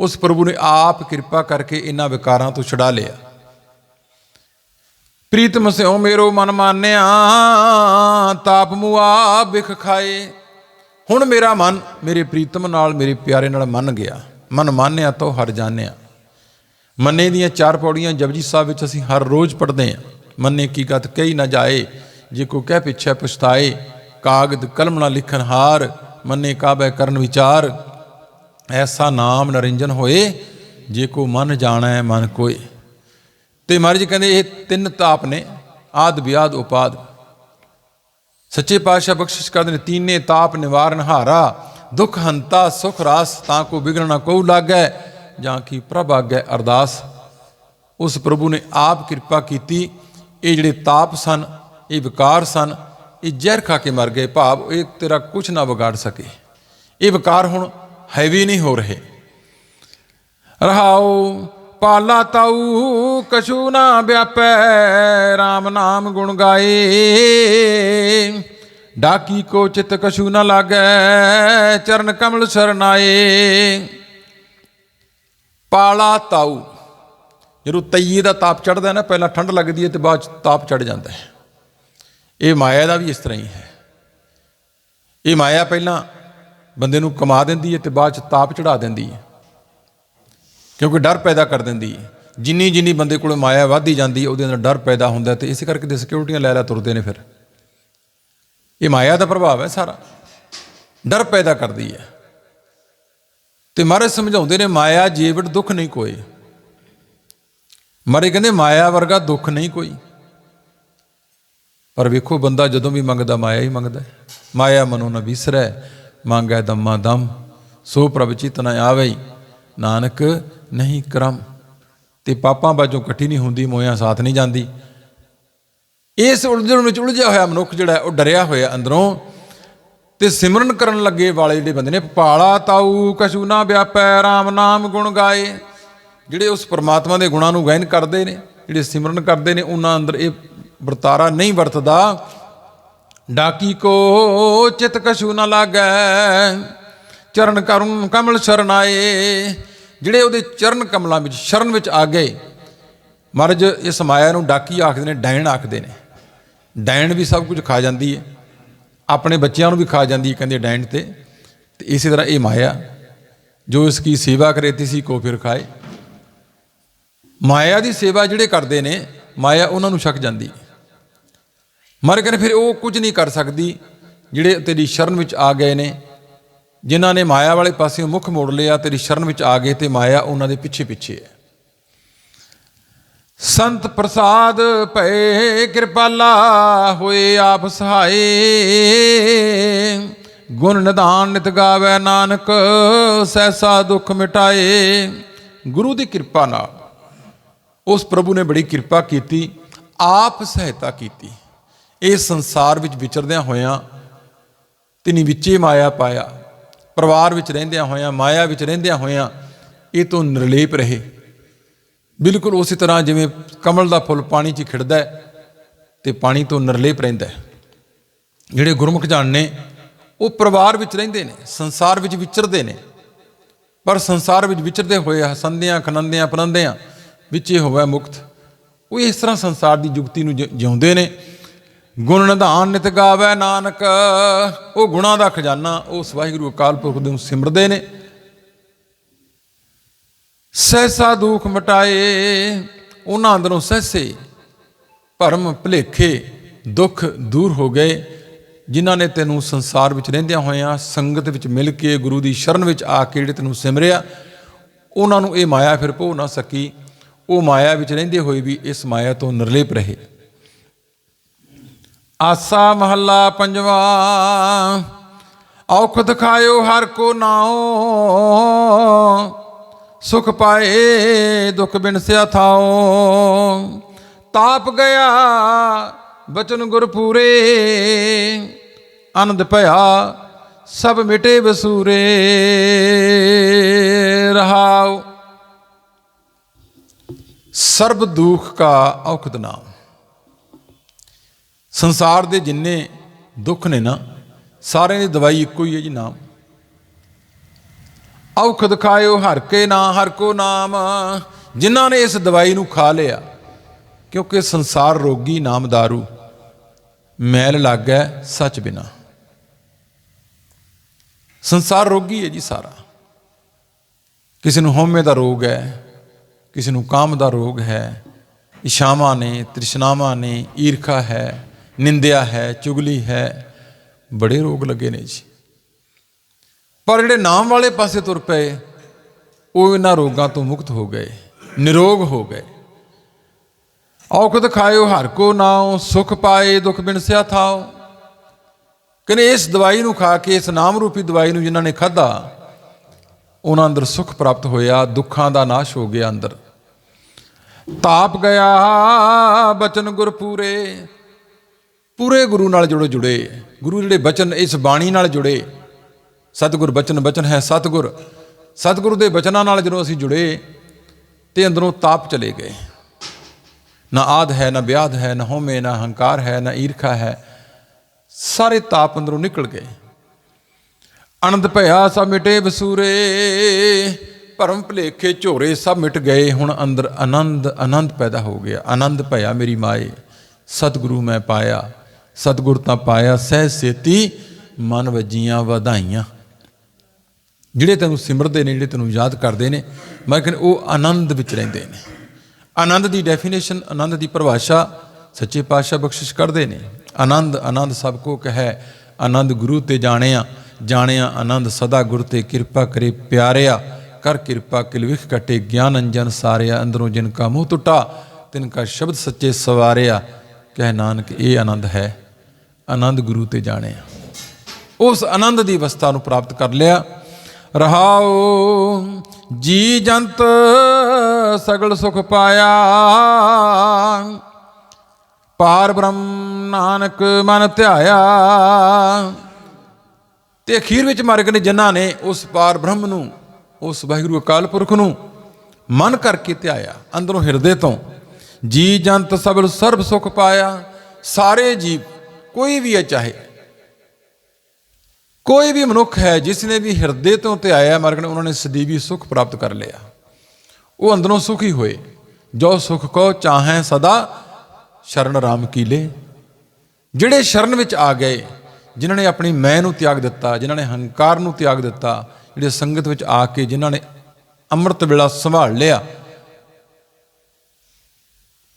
Speaker 1: ਉਸ ਪ੍ਰਭੂ ਨੇ ਆਪ ਕਿਰਪਾ ਕਰਕੇ ਇਹਨਾਂ ਵਿਕਾਰਾਂ ਤੋਂ ਛਡਾ ਲਿਆ। ਪ੍ਰੀਤਮ ਸਿਓ ਮੇਰੋ ਮਨ ਮਾਨਿਆ, ਤਾਪ ਮੁਆ ਬਿਖ ਖਾਏ। ਹੁਣ ਮੇਰਾ ਮਨ ਮੇਰੇ ਪ੍ਰੀਤਮ ਨਾਲ, ਮੇਰੇ ਪਿਆਰੇ ਨਾਲ ਮੰਨ ਗਿਆ। ਮਨ ਮਾਨਿਆ ਤੋ ਹਰ ਜਾਣਿਆ। ਮੰਨੇ ਦੀਆਂ ਚਾਰ ਪੌੜੀਆਂ ਜਪਜੀ ਸਾਹਿਬ ਵਿੱਚ ਅਸੀਂ ਹਰ ਰੋਜ਼ ਪੜ੍ਹਦੇ ਹਾਂ। ਮੰਨੇ ਕੀ ਗਤ ਕਹੀ ਨਾ ਜਾਏ, ਜੇ ਕੋ ਕਹਿ ਪਿੱਛੇ ਪਛਤਾਏ ਕਾਗਦ ਕਲਮ ਨਾ ਲਿਖਨ ਹਾਰ, ਮੰਨੇ ਕਾਬੈ ਕਰਨ ਵਿਚਾਰ, ਐਸਾ ਨਾਮ ਨਰਿੰਜਨ ਹੋਏ, ਜੇ ਕੋ ਮਨ ਜਾਣੈ, ਮਨ ਕੋਏ। ਤੇ ਮਹਾਰਾਜ ਕਹਿੰਦੇ, ਇਹ ਤਿੰਨ ਤਾਪ ਨੇ, ਆਦ ਵਿਆਦ ਉਪਾਦ। ਸੱਚੇ ਪਾਤਸ਼ਾਹ ਬਖਸ਼ਿਸ਼ ਕਰਦੇ ਨੇ, ਤੀਨੇ ਤਾਪ ਨਿਵਾਰਨ ਹਾਰਾ, ਦੁਖ ਹੰਤਾ, ਸੁਖ ਰਾਸ, ਤਾਂ ਕੋ ਵਿਗੜਨਾ ਕੋ ਲਾਗੈ, ਜਾਂ ਕੀ ਪ੍ਰਭ ਆਗੈ ਅਰਦਾਸ। ਉਸ ਪ੍ਰਭੂ ਨੇ ਆਪ ਕਿਰਪਾ ਕੀਤੀ, ਇਹ ਜਿਹੜੇ ਤਾਪ ਸਨ, ਇਹ ਵਿਕਾਰ ਸਨ ਇਹ ਜ਼ਹਿਰ ਖਾ ਕੇ ਮਰ ਗਏ, ਭਾਵ ਇਹ ਤੇਰਾ ਕੁਝ ਨਾ ਵਿਗਾੜ ਸਕੇ। ਇਹ ਵਿਕਾਰ ਹੁਣ ਹੈਵੀ ਨਹੀਂ ਹੋ ਰਹੇ। ਰਹਾਉ ਪਾਲਾ ਤਾਉ ਕਛੂ ਨਾ ਵਿਆਪੈ RAM ਨਾਮ ਗੁਣ ਗਾਏ। ਡਾਕੀ ਕੋ ਚਿਤ ਕਛੂ ਨਾ ਲਾਗੈ, ਚਰਨ ਕਮਲ ਸਰਨਾਏ। ਪਾਲਾ ਤਾਉ ਜਦੋਂ ਤਈਏ ਦਾ ਤਾਪ ਚੜਦਾ ਨਾ, ਪਹਿਲਾਂ ਠੰਡ ਲੱਗਦੀ ਹੈ ਤੇ ਬਾਅਦ ਚ ਤਾਪ ਚੜ ਜਾਂਦਾ ਹੈ। ਇਹ ਮਾਇਆ ਦਾ ਵੀ ਇਸ ਤਰ੍ਹਾਂ ਹੀ ਹੈ। ਇਹ ਮਾਇਆ ਪਹਿਲਾਂ ਬੰਦੇ ਨੂੰ ਕਮਾ ਦਿੰਦੀ ਹੈ ਤੇ ਬਾਅਦ ਚ ਤਾਪ ਚੜਾ ਦਿੰਦੀ ਹੈ। ਕਿਉਂਕਿ ਡਰ ਪੈਦਾ ਕਰ ਦਿੰਦੀ ਹੈ। ਜਿੰਨੀ ਜਿੰਨੀ ਬੰਦੇ ਕੋਲ ਮਾਇਆ ਵੱਧਦੀ ਜਾਂਦੀ ਹੈ, ਉਹਦੇ ਅੰਦਰ ਡਰ ਪੈਦਾ ਹੁੰਦਾ ਤੇ ਇਸੇ ਕਰਕੇ ਤੇ ਸਿਕਿਉਰਿਟੀਆਂ ਲੈ ਲੈ ਤੁਰਦੇ ਨੇ ਫਿਰ। ਇਹ ਮਾਇਆ ਦਾ ਪ੍ਰਭਾਵ ਹੈ ਸਾਰਾ। ਡਰ ਪੈਦਾ ਕਰਦੀ ਹੈ। ਤੇ ਮਹਾਰਾਜ ਸਮਝਾਉਂਦੇ ਨੇ, ਮਾਇਆ ਜੀਵਟ ਦੁੱਖ ਨਹੀਂ ਕੋਈ। ਮਾਰੇ ਕਹਿੰਦੇ, ਮਾਇਆ ਵਰਗਾ ਦੁੱਖ ਨਹੀਂ ਕੋਈ। ਪਰ ਵੇਖੋ, ਬੰਦਾ ਜਦੋਂ ਵੀ ਮੰਗਦਾ, ਮਾਇਆ ਹੀ ਮੰਗਦਾ ਮਾਇਆ ਮਨੋ ਨ ਵਿਸਰੈ, ਮੰਗੈ ਦਮਾ ਦਮ। ਸੋ ਪ੍ਰਭ ਚਿਤ ਨ ਆਵੇ, ਨਾਨਕ ਨਹੀਂ ਕਰਮ। ਤੇ ਪਾਪਾਂ ਬਾਝੋਂ ਇਕੱਠੀ ਨਹੀਂ ਹੁੰਦੀ ਮੋਇਆ ਸਾਥ ਨਹੀਂ ਜਾਂਦੀ। ਇਸ ਉਲਝਣ ਵਿੱਚ ਉਲਝਿਆ ਹੋਇਆ ਮਨੁੱਖ ਜਿਹੜਾ ਉਹ ਡਰਿਆ ਹੋਇਆ ਅੰਦਰੋਂ। ਤੇ ਸਿਮਰਨ ਕਰਨ ਲੱਗੇ ਵਾਲੇ ਜਿਹੜੇ ਬੰਦੇ ਨੇ, ਪਾਲਾ ਤਾਊ ਕਛੂ ਨਾ ਵਿਆਪੈ RAM ਨਾਮ ਗੁਣ ਗਾਏ। ਜਿਹੜੇ ਉਸ ਪਰਮਾਤਮਾ ਦੇ ਗੁਣਾਂ ਨੂੰ ਗਾਇਨ ਕਰਦੇ ਨੇ, ਜਿਹੜੇ ਸਿਮਰਨ ਕਰਦੇ ਨੇ, ਉਹਨਾਂ ਅੰਦਰ ਇਹ ਵਰਤਾਰਾ ਨਹੀਂ ਵਰਤਦਾ। ਡਾਕੀ ਕੋ ਚਿਤ ਕਛੂ ਨਾ ਲਾਗੈ। ਚਰਨ ਕਰੁਣ ਕਮਲ ਸ਼ਰਨਾਏ। ਜਿਹੜੇ ਉਹਦੇ ਚਰਨ ਕਮਲਾਂ ਵਿੱਚ, ਸ਼ਰਨ ਵਿੱਚ ਆ ਗਏ। ਮਹਾਰਾਜ, ਇਸ ਮਾਇਆ ਨੂੰ ਡਾਕੀ ਆਖਦੇ ਨੇ, ਡੈਣ ਆਖਦੇ ਨੇ। ਡੈਣ ਵੀ ਸਭ ਕੁਝ ਖਾ ਜਾਂਦੀ ਹੈ ਆਪਣੇ ਬੱਚਿਆਂ ਨੂੰ ਵੀ ਖਾ ਜਾਂਦੀ ਹੈ ਕਹਿੰਦੇ ਡੈਣ ਤੇ। ਤੇ ਇਸੇ ਤਰ੍ਹਾਂ ਇਹ ਮਾਇਆ, ਜੋ ਇਸ ਕੀ ਸੇਵਾ ਕਰੇਤੀ ਸੀ ਕੋ ਫਿਰ ਖਾਏ। ਮਾਇਆ ਦੀ ਸੇਵਾ ਜਿਹੜੇ ਕਰਦੇ ਨੇ, ਮਾਇਆ ਉਹਨਾਂ ਨੂੰ ਛਕ ਜਾਂਦੀ ਹੈ ਮਰ ਕਹਿੰਦੇ ਫਿਰ ਉਹ ਕੁਝ ਨਹੀਂ ਕਰ ਸਕਦੀ, ਜਿਹੜੇ ਤੇਰੀ ਸ਼ਰਨ ਵਿੱਚ ਆ ਗਏ ਨੇ, ਜਿਨ੍ਹਾਂ ਨੇ ਮਾਇਆ ਵਾਲੇ ਪਾਸਿਓਂ ਮੁੱਖ ਮੋੜ ਲਿਆ, ਤੇਰੀ ਸ਼ਰਨ ਵਿੱਚ ਆ ਗਏ ਤੇ ਮਾਇਆ ਉਹਨਾਂ ਦੇ ਪਿੱਛੇ ਪਿੱਛੇ ਹੈ। ਸੰਤ ਪ੍ਰਸਾਦ ਭਏ, ਕਿਰਪਾਲਾ ਹੋਏ ਆਪ ਸਹਾਏ, ਗੁਣ ਨਿਧਾਨ ਨਿਤ ਗਾਵੇ ਨਾਨਕ, ਸਹਿਸਾ ਦੁੱਖ ਮਿਟਾਏ। ਗੁਰੂ ਦੀ ਕਿਰਪਾ ਨਾਲ ਉਸ ਪ੍ਰਭੂ ਨੇ ਬੜੀ ਕਿਰਪਾ ਕੀਤੀ, ਆਪ ਸਹਾਇਤਾ ਕੀਤੀ। ਇਹ ਸੰਸਾਰ ਵਿੱਚ ਵਿਚਰਦਿਆਂ ਹੋਇਆਂ ਤਿਨੀ ਵਿੱਚੇ ਮਾਇਆ ਪਾਇਆ, ਪਰਿਵਾਰ ਵਿੱਚ ਰਹਿੰਦਿਆਂ ਹੋਇਆਂ, ਮਾਇਆ ਵਿੱਚ ਰਹਿੰਦਿਆਂ ਹੋਇਆਂ ਇਹ ਤੋਂ ਨਿਰਲੇਪ ਰਹੇ। ਬਿਲਕੁਲ ਉਸੇ ਤਰ੍ਹਾਂ ਜਿਵੇਂ ਕਮਲ ਦਾ ਫੁੱਲ ਪਾਣੀ 'ਚ ਖਿੜਦਾ ਹੈ ਤੇ ਪਾਣੀ ਤੋਂ ਨਿਰਲੇਪ ਰਹਿੰਦਾ ਹੈ। ਜਿਹੜੇ ਗੁਰਮੁਖ ਜਾਣ ਨੇ, ਉਹ ਪਰਿਵਾਰ ਵਿੱਚ ਰਹਿੰਦੇ ਨੇ, ਸੰਸਾਰ ਵਿੱਚ ਵਿਚਰਦੇ ਨੇ। ਪਰ ਸੰਸਾਰ ਵਿੱਚ ਵਿਚਰਦੇ ਹੋਏ ਹਸੰਦਿਆਂ, ਖਨੰਦਿਆਂ, ਪਨੰਦਿਆਂ ਵਿੱਚ ਇਹ ਹੋਵੇ ਮੁਕਤ, ਉਹ ਇਸ ਤਰ੍ਹਾਂ ਸੰਸਾਰ ਦੀ ਜੁਗਤੀ ਨੂੰ ਜਿ- ਜਿਉਂਦੇ ਨੇ। ਗੁਣ ਨਿਧਾਨ ਨਿਤ ਗਾਵੇ ਨਾਨਕ। ਉਹ ਗੁਣਾ ਦਾ ਖਜ਼ਾਨਾ ਉਸ ਵਾਹਿਗੁਰੂ ਅਕਾਲ ਪੁਰਖ ਦੇ ਨੂੰ ਸਿਮਰਦੇ ਨੇ। ਸਹਿਸਾ ਦੁੱਖ ਮਟਾਏ, ਉਹਨਾਂ ਅੰਦਰੋਂ ਸਹਿਸੇ, ਭਰਮ ਭਲੇਖੇ, ਦੁੱਖ ਦੂਰ ਹੋ ਗਏ, ਜਿਨ੍ਹਾਂ ਨੇ ਤੈਨੂੰ ਸੰਸਾਰ ਵਿੱਚ ਰਹਿੰਦਿਆਂ ਹੋਇਆਂ ਸੰਗਤ ਵਿੱਚ ਮਿਲ ਕੇ ਗੁਰੂ ਦੀ ਸ਼ਰਨ ਵਿੱਚ ਆ ਕੇ ਜਿਹੜੇ ਤੈਨੂੰ ਸਿਮਰਿਆ, ਉਹਨਾਂ ਨੂੰ ਇਹ ਮਾਇਆ ਫਿਰ ਭੋ ਨਾ ਸਕੀ। ਉਹ ਮਾਇਆ ਵਿੱਚ ਰਹਿੰਦੇ ਹੋਏ ਵੀ ਇਸ ਮਾਇਆ ਤੋਂ ਨਿਰਲੇਪ ਰਹੇ। ਆਸਾ ਮਹੱਲਾ ਪੰਜਵਾ ਔਖ ਖਾਇਓ ਹਰ ਕੋ ਨਾਉ, ਸੁਖ ਪਾਏ ਦੁਖ ਬਿਨਸਿਆ ਥਾਉ। ਤਾਪ ਗਿਆ ਬਚਨ ਗੁਰ ਪੂਰੇ, ਆਨੰਦ ਭਇਆ ਸਭ ਮਿਟੇ ਬਸੂਰੇ। ਰਹਾਉ। ਸਰਬ ਦੁਖ ਕਾ ਔਖਦ ਨਾਮ। ਸੰਸਾਰ ਦੇ ਜਿੰਨੇ ਦੁੱਖ ਨੇ ਨਾ, ਸਾਰਿਆਂ ਦੀ ਦਵਾਈ ਇੱਕੋ ਹੀ ਹੈ ਜੀ ਨਾਮ। ਔਖ ਦਿਖਾਇਓ ਹਰ ਕੇ ਨਾ, ਹਰ ਕੋ ਨਾਮ। ਜਿਨ੍ਹਾਂ ਨੇ ਇਸ ਦਵਾਈ ਨੂੰ ਖਾ ਲਿਆ, ਕਿਉਂਕਿ ਸੰਸਾਰ ਰੋਗੀ ਨਾਮ दारू ਮੈਲ ਲੱਗੈ ਸੱਚ ਬਿਨਾ। ਸੰਸਾਰ ਰੋਗੀ ਹੈ ਜੀ ਸਾਰਾ। ਕਿਸੇ ਨੂੰ ਹਉਮੈ ਦਾ ਰੋਗ ਹੈ, ਕਿਸੇ ਨੂੰ ਕਾਮ ਦਾ ਰੋਗ ਹੈ ਇਸ਼ਾਵਾਂ ਨੇ, ਤ੍ਰਿਸ਼ਨਾਵਾਂ ਨੇ, ਈਰਖਾ ਹੈ। ਨਿੰਦਿਆ ਹੈ, ਚੁਗਲੀ ਹੈ, ਬੜੇ ਰੋਗ ਲੱਗੇ ਨੇ ਜੀ। ਪਰ ਜਿਹੜੇ ਨਾਮ ਵਾਲੇ ਪਾਸੇ ਤੁਰ ਪਏ, ਉਹ ਇਹਨਾਂ ਰੋਗਾਂ ਤੋਂ ਮੁਕਤ ਹੋ ਗਏ, ਨਿਰੋਗ ਹੋ ਗਏ। ਔਖਦ ਖਾਇਓ, ਹਰ ਕੋ ਨਾਉ, ਸੁਖ ਪਾਏ, ਦੁਖ ਬਿਨਸਿਆ ਥਾਉ। ਕਹਿੰਦੇ ਇਸ ਦਵਾਈ ਨੂੰ ਖਾ ਕੇ, ਇਸ ਨਾਮ ਰੂਪੀ ਦਵਾਈ ਨੂੰ ਜਿਨ੍ਹਾਂ ਨੇ ਖਾਧਾ, ਉਹਨਾਂ ਅੰਦਰ ਸੁਖ ਪ੍ਰਾਪਤ ਹੋਇਆ, ਦੁੱਖਾਂ ਦਾ ਨਾਸ਼ ਹੋ ਗਿਆ ਅੰਦਰ। ਤਾਪ ਗਿਆ, ਬਚਨ ਗੁਰ ਪੂਰੇ ਪੂਰੇ ਗੁਰੂ ਨਾਲ ਜੁੜੇ ਜੁੜੇ। ਗੁਰੂ ਜਿਹੜੇ ਬਚਨ ਇਸ ਬਾਣੀ ਨਾਲ ਜੁੜੇ। ਸਤਿਗੁਰ ਬਚਨ ਬਚਨ ਹੈ ਸਤਿਗੁਰ। ਸਤਿਗੁਰ ਦੇ ਬਚਨਾਂ ਨਾਲ ਜਦੋਂ ਅਸੀਂ ਜੁੜੇ, ਤੇ ਅੰਦਰੋਂ ਤਾਪ ਚਲੇ ਗਏ। ਨਾ ਆਦ ਹੈ, ਨਾ ਵਿਆਦ ਹੈ, ਨਾ ਹਉਮੈ, ਨਾ ਹੰਕਾਰ ਹੈ, ਨਾ ਈਰਖਾ ਹੈ। ਸਾਰੇ ਤਾਪ ਅੰਦਰੋਂ ਨਿਕਲ ਗਏ। ਆਨੰਦ ਭਇਆ ਸਭ ਮਿਟੇ ਬਸੂਰੇ ਭਰਮ ਭਲੇਖੇ ਝੋਰੇ ਸਭ ਮਿਟ ਗਏ। ਹੁਣ ਅੰਦਰ ਆਨੰਦ ਆਨੰਦ ਪੈਦਾ ਹੋ ਗਿਆ। ਆਨੰਦ ਭਇਆ ਮੇਰੀ ਮਾਏ, ਸਤਿਗੁਰੂ ਮੈਂ ਪਾਇਆ। ਸਤਿਗੁਰ ਤਾਂ ਪਾਇਆ ਸਹਿ ਸੇਤੀ, ਮਨ ਵਜੀਆਂ ਵਧਾਈਆਂ। ਜਿਹੜੇ ਤੈਨੂੰ ਸਿਮਰਦੇ ਨੇ, ਜਿਹੜੇ ਤੈਨੂੰ ਯਾਦ ਕਰਦੇ ਨੇ, ਮੈਂ ਕਹਿੰਦਾ ਉਹ ਆਨੰਦ ਵਿੱਚ ਰਹਿੰਦੇ ਨੇ। ਆਨੰਦ ਦੀ ਡੈਫੀਨੇਸ਼ਨ ਆਨੰਦ ਦੀ ਪਰਿਭਾਸ਼ਾ ਸੱਚੇ ਪਾਤਸ਼ਾਹ ਬਖਸ਼ਿਸ਼ ਕਰਦੇ ਨੇ। ਆਨੰਦ ਆਨੰਦ ਸਭ ਕੋ ਕਹੈ, ਆਨੰਦ ਗੁਰੂ ਤੇ ਜਾਣਿਆ ਜਾਣਿਆ ਆਨੰਦ ਸਦਾ ਗੁਰ ਤੇ ਕਿਰਪਾ ਕਰੇ ਪਿਆਰਿਆ। ਕਰ ਕਿਰਪਾ ਕਿਲ ਵਿਖ ਕਟੇ ਗਿਆਨ ਅੰਜਨ ਸਾਰਿਆ, ਅੰਦਰੋਂ ਜਿਨ ਕਾ ਮੂੰਹ ਟੁੱਟਾ, ਤਿਨ ਕਾ ਸ਼ਬਦ ਸੱਚੇ ਸਵਾਰਿਆ। ਕਹਿ ਨਾਨਕ, ਇਹ ਆਨੰਦ ਹੈ। ਆਨੰਦ ਗੁਰੂ ਤੇ ਜਾਣਿਆ ਉਸ ਆਨੰਦ ਦੀ ਅਵਸਥਾ ਨੂੰ ਪ੍ਰਾਪਤ ਕਰ ਲਿਆ। ਰਹਾਉ ਜੀ ਜੰਤ, ਸਗਲ ਸੁਖ ਪਾਇਆ। ਪਾਰ ਬ੍ਰਹਮ ਨਾਨਕ ਮਨ ਧਿਆਇਆ। ਤੇ ਅਖੀਰ ਵਿੱਚ ਮਰ ਗਏ ਨੇ ਜਿਨ੍ਹਾਂ ਨੇ ਉਸ ਪਾਰ ਬ੍ਰਹਮ ਨੂੰ, ਉਸ ਵਾਹਿਗੁਰੂ ਅਕਾਲ ਪੁਰਖ ਨੂੰ ਮਨ ਕਰਕੇ ਧਿਆਇਆ, ਅੰਦਰੋਂ ਹਿਰਦੇ ਤੋਂ। ਜੀ ਜੰਤ ਸਬਲ ਸਰਬ ਸੁਖ ਪਾਇਆ। ਸਾਰੇ ਜੀਵ ਕੋਈ ਵੀ ਹੈ ਚਾਹੇ। ਕੋਈ ਵੀ ਮਨੁੱਖ ਹੈ ਜਿਸ ਨੇ ਵੀ ਹਿਰਦੇ ਤੋਂ ਧਿਆਇਆ ਮਰ ਗਏ ਉਹਨਾਂ ਨੇ ਸਦੀਵੀ ਸੁਖ ਪ੍ਰਾਪਤ ਕਰ ਲਿਆ। ਉਹ ਅੰਦਰੋਂ ਸੁਖੀ ਹੋਏ। ਜੋ ਸੁਖ ਕੋ ਚਾਹੈ ਸਦਾ ਸ਼ਰਨ ਰਾਮ ਕੀਲੇ ਜਿਹੜੇ ਸ਼ਰਨ ਵਿੱਚ ਆ ਗਏ, ਜਿਨ੍ਹਾਂ ਨੇ ਆਪਣੀ ਮੈਂ ਨੂੰ ਤਿਆਗ ਦਿੱਤਾ, ਜਿਨ੍ਹਾਂ ਨੇ ਹੰਕਾਰ ਨੂੰ ਤਿਆਗ ਦਿੱਤਾ, ਜਿਹੜੇ ਸੰਗਤ ਵਿੱਚ ਆ ਕੇ ਜਿਨ੍ਹਾਂ ਨੇ ਅੰਮ੍ਰਿਤ ਵੇਲਾ ਸੰਭਾਲ ਲਿਆ,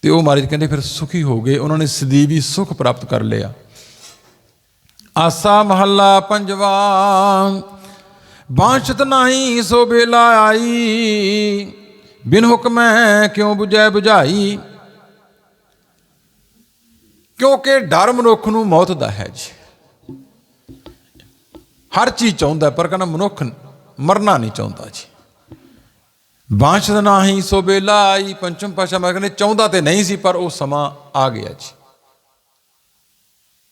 Speaker 1: ਤੇ ਉਹ ਮਹਾਰਾਜ ਕਹਿੰਦੇ ਫਿਰ ਸੁਖੀ ਹੋ ਗਏ। ਉਹਨਾਂ ਨੇ ਸਦੀਵੀ ਸੁਖ ਪ੍ਰਾਪਤ ਕਰ ਲਿਆ। ਆਸਾ ਮਹੱਲਾ ਪੰਜਵਾ, ਬਾਂਛਤ ਨਹੀਂ ਸੋ ਬੇਲਾ ਆਈ, ਬਿਨ ਹੁਕਮੈ ਕਿਉ 부ਜੈ 부ਝਾਈ ਕਿਉਂਕਿ ਡਰ ਮਨੁੱਖ ਨੂੰ ਮੌਤ ਦਾ ਹੈ ਜੀ। ਹਰ ਚੀਜ਼ ਚਾਹੁੰਦਾ ਪਰ ਕਹਿੰਦਾ ਮਨੁੱਖ ਮਰਨਾ ਨਹੀਂ ਚਾਹੁੰਦਾ ਜੀ। ਬਾਂਛਤ ਨਹੀਂ ਸੋ ਬੇਲਾ ਆਈ, ਪੰਚਮ ਪਾਸ਼ਾ ਮੈਂ ਕਹਿੰਦੇ ਚਾਹੁੰਦਾ ਤੇ ਨਹੀਂ ਸੀ, ਪਰ ਉਹ ਸਮਾਂ ਆ ਗਿਆ ਜੀ।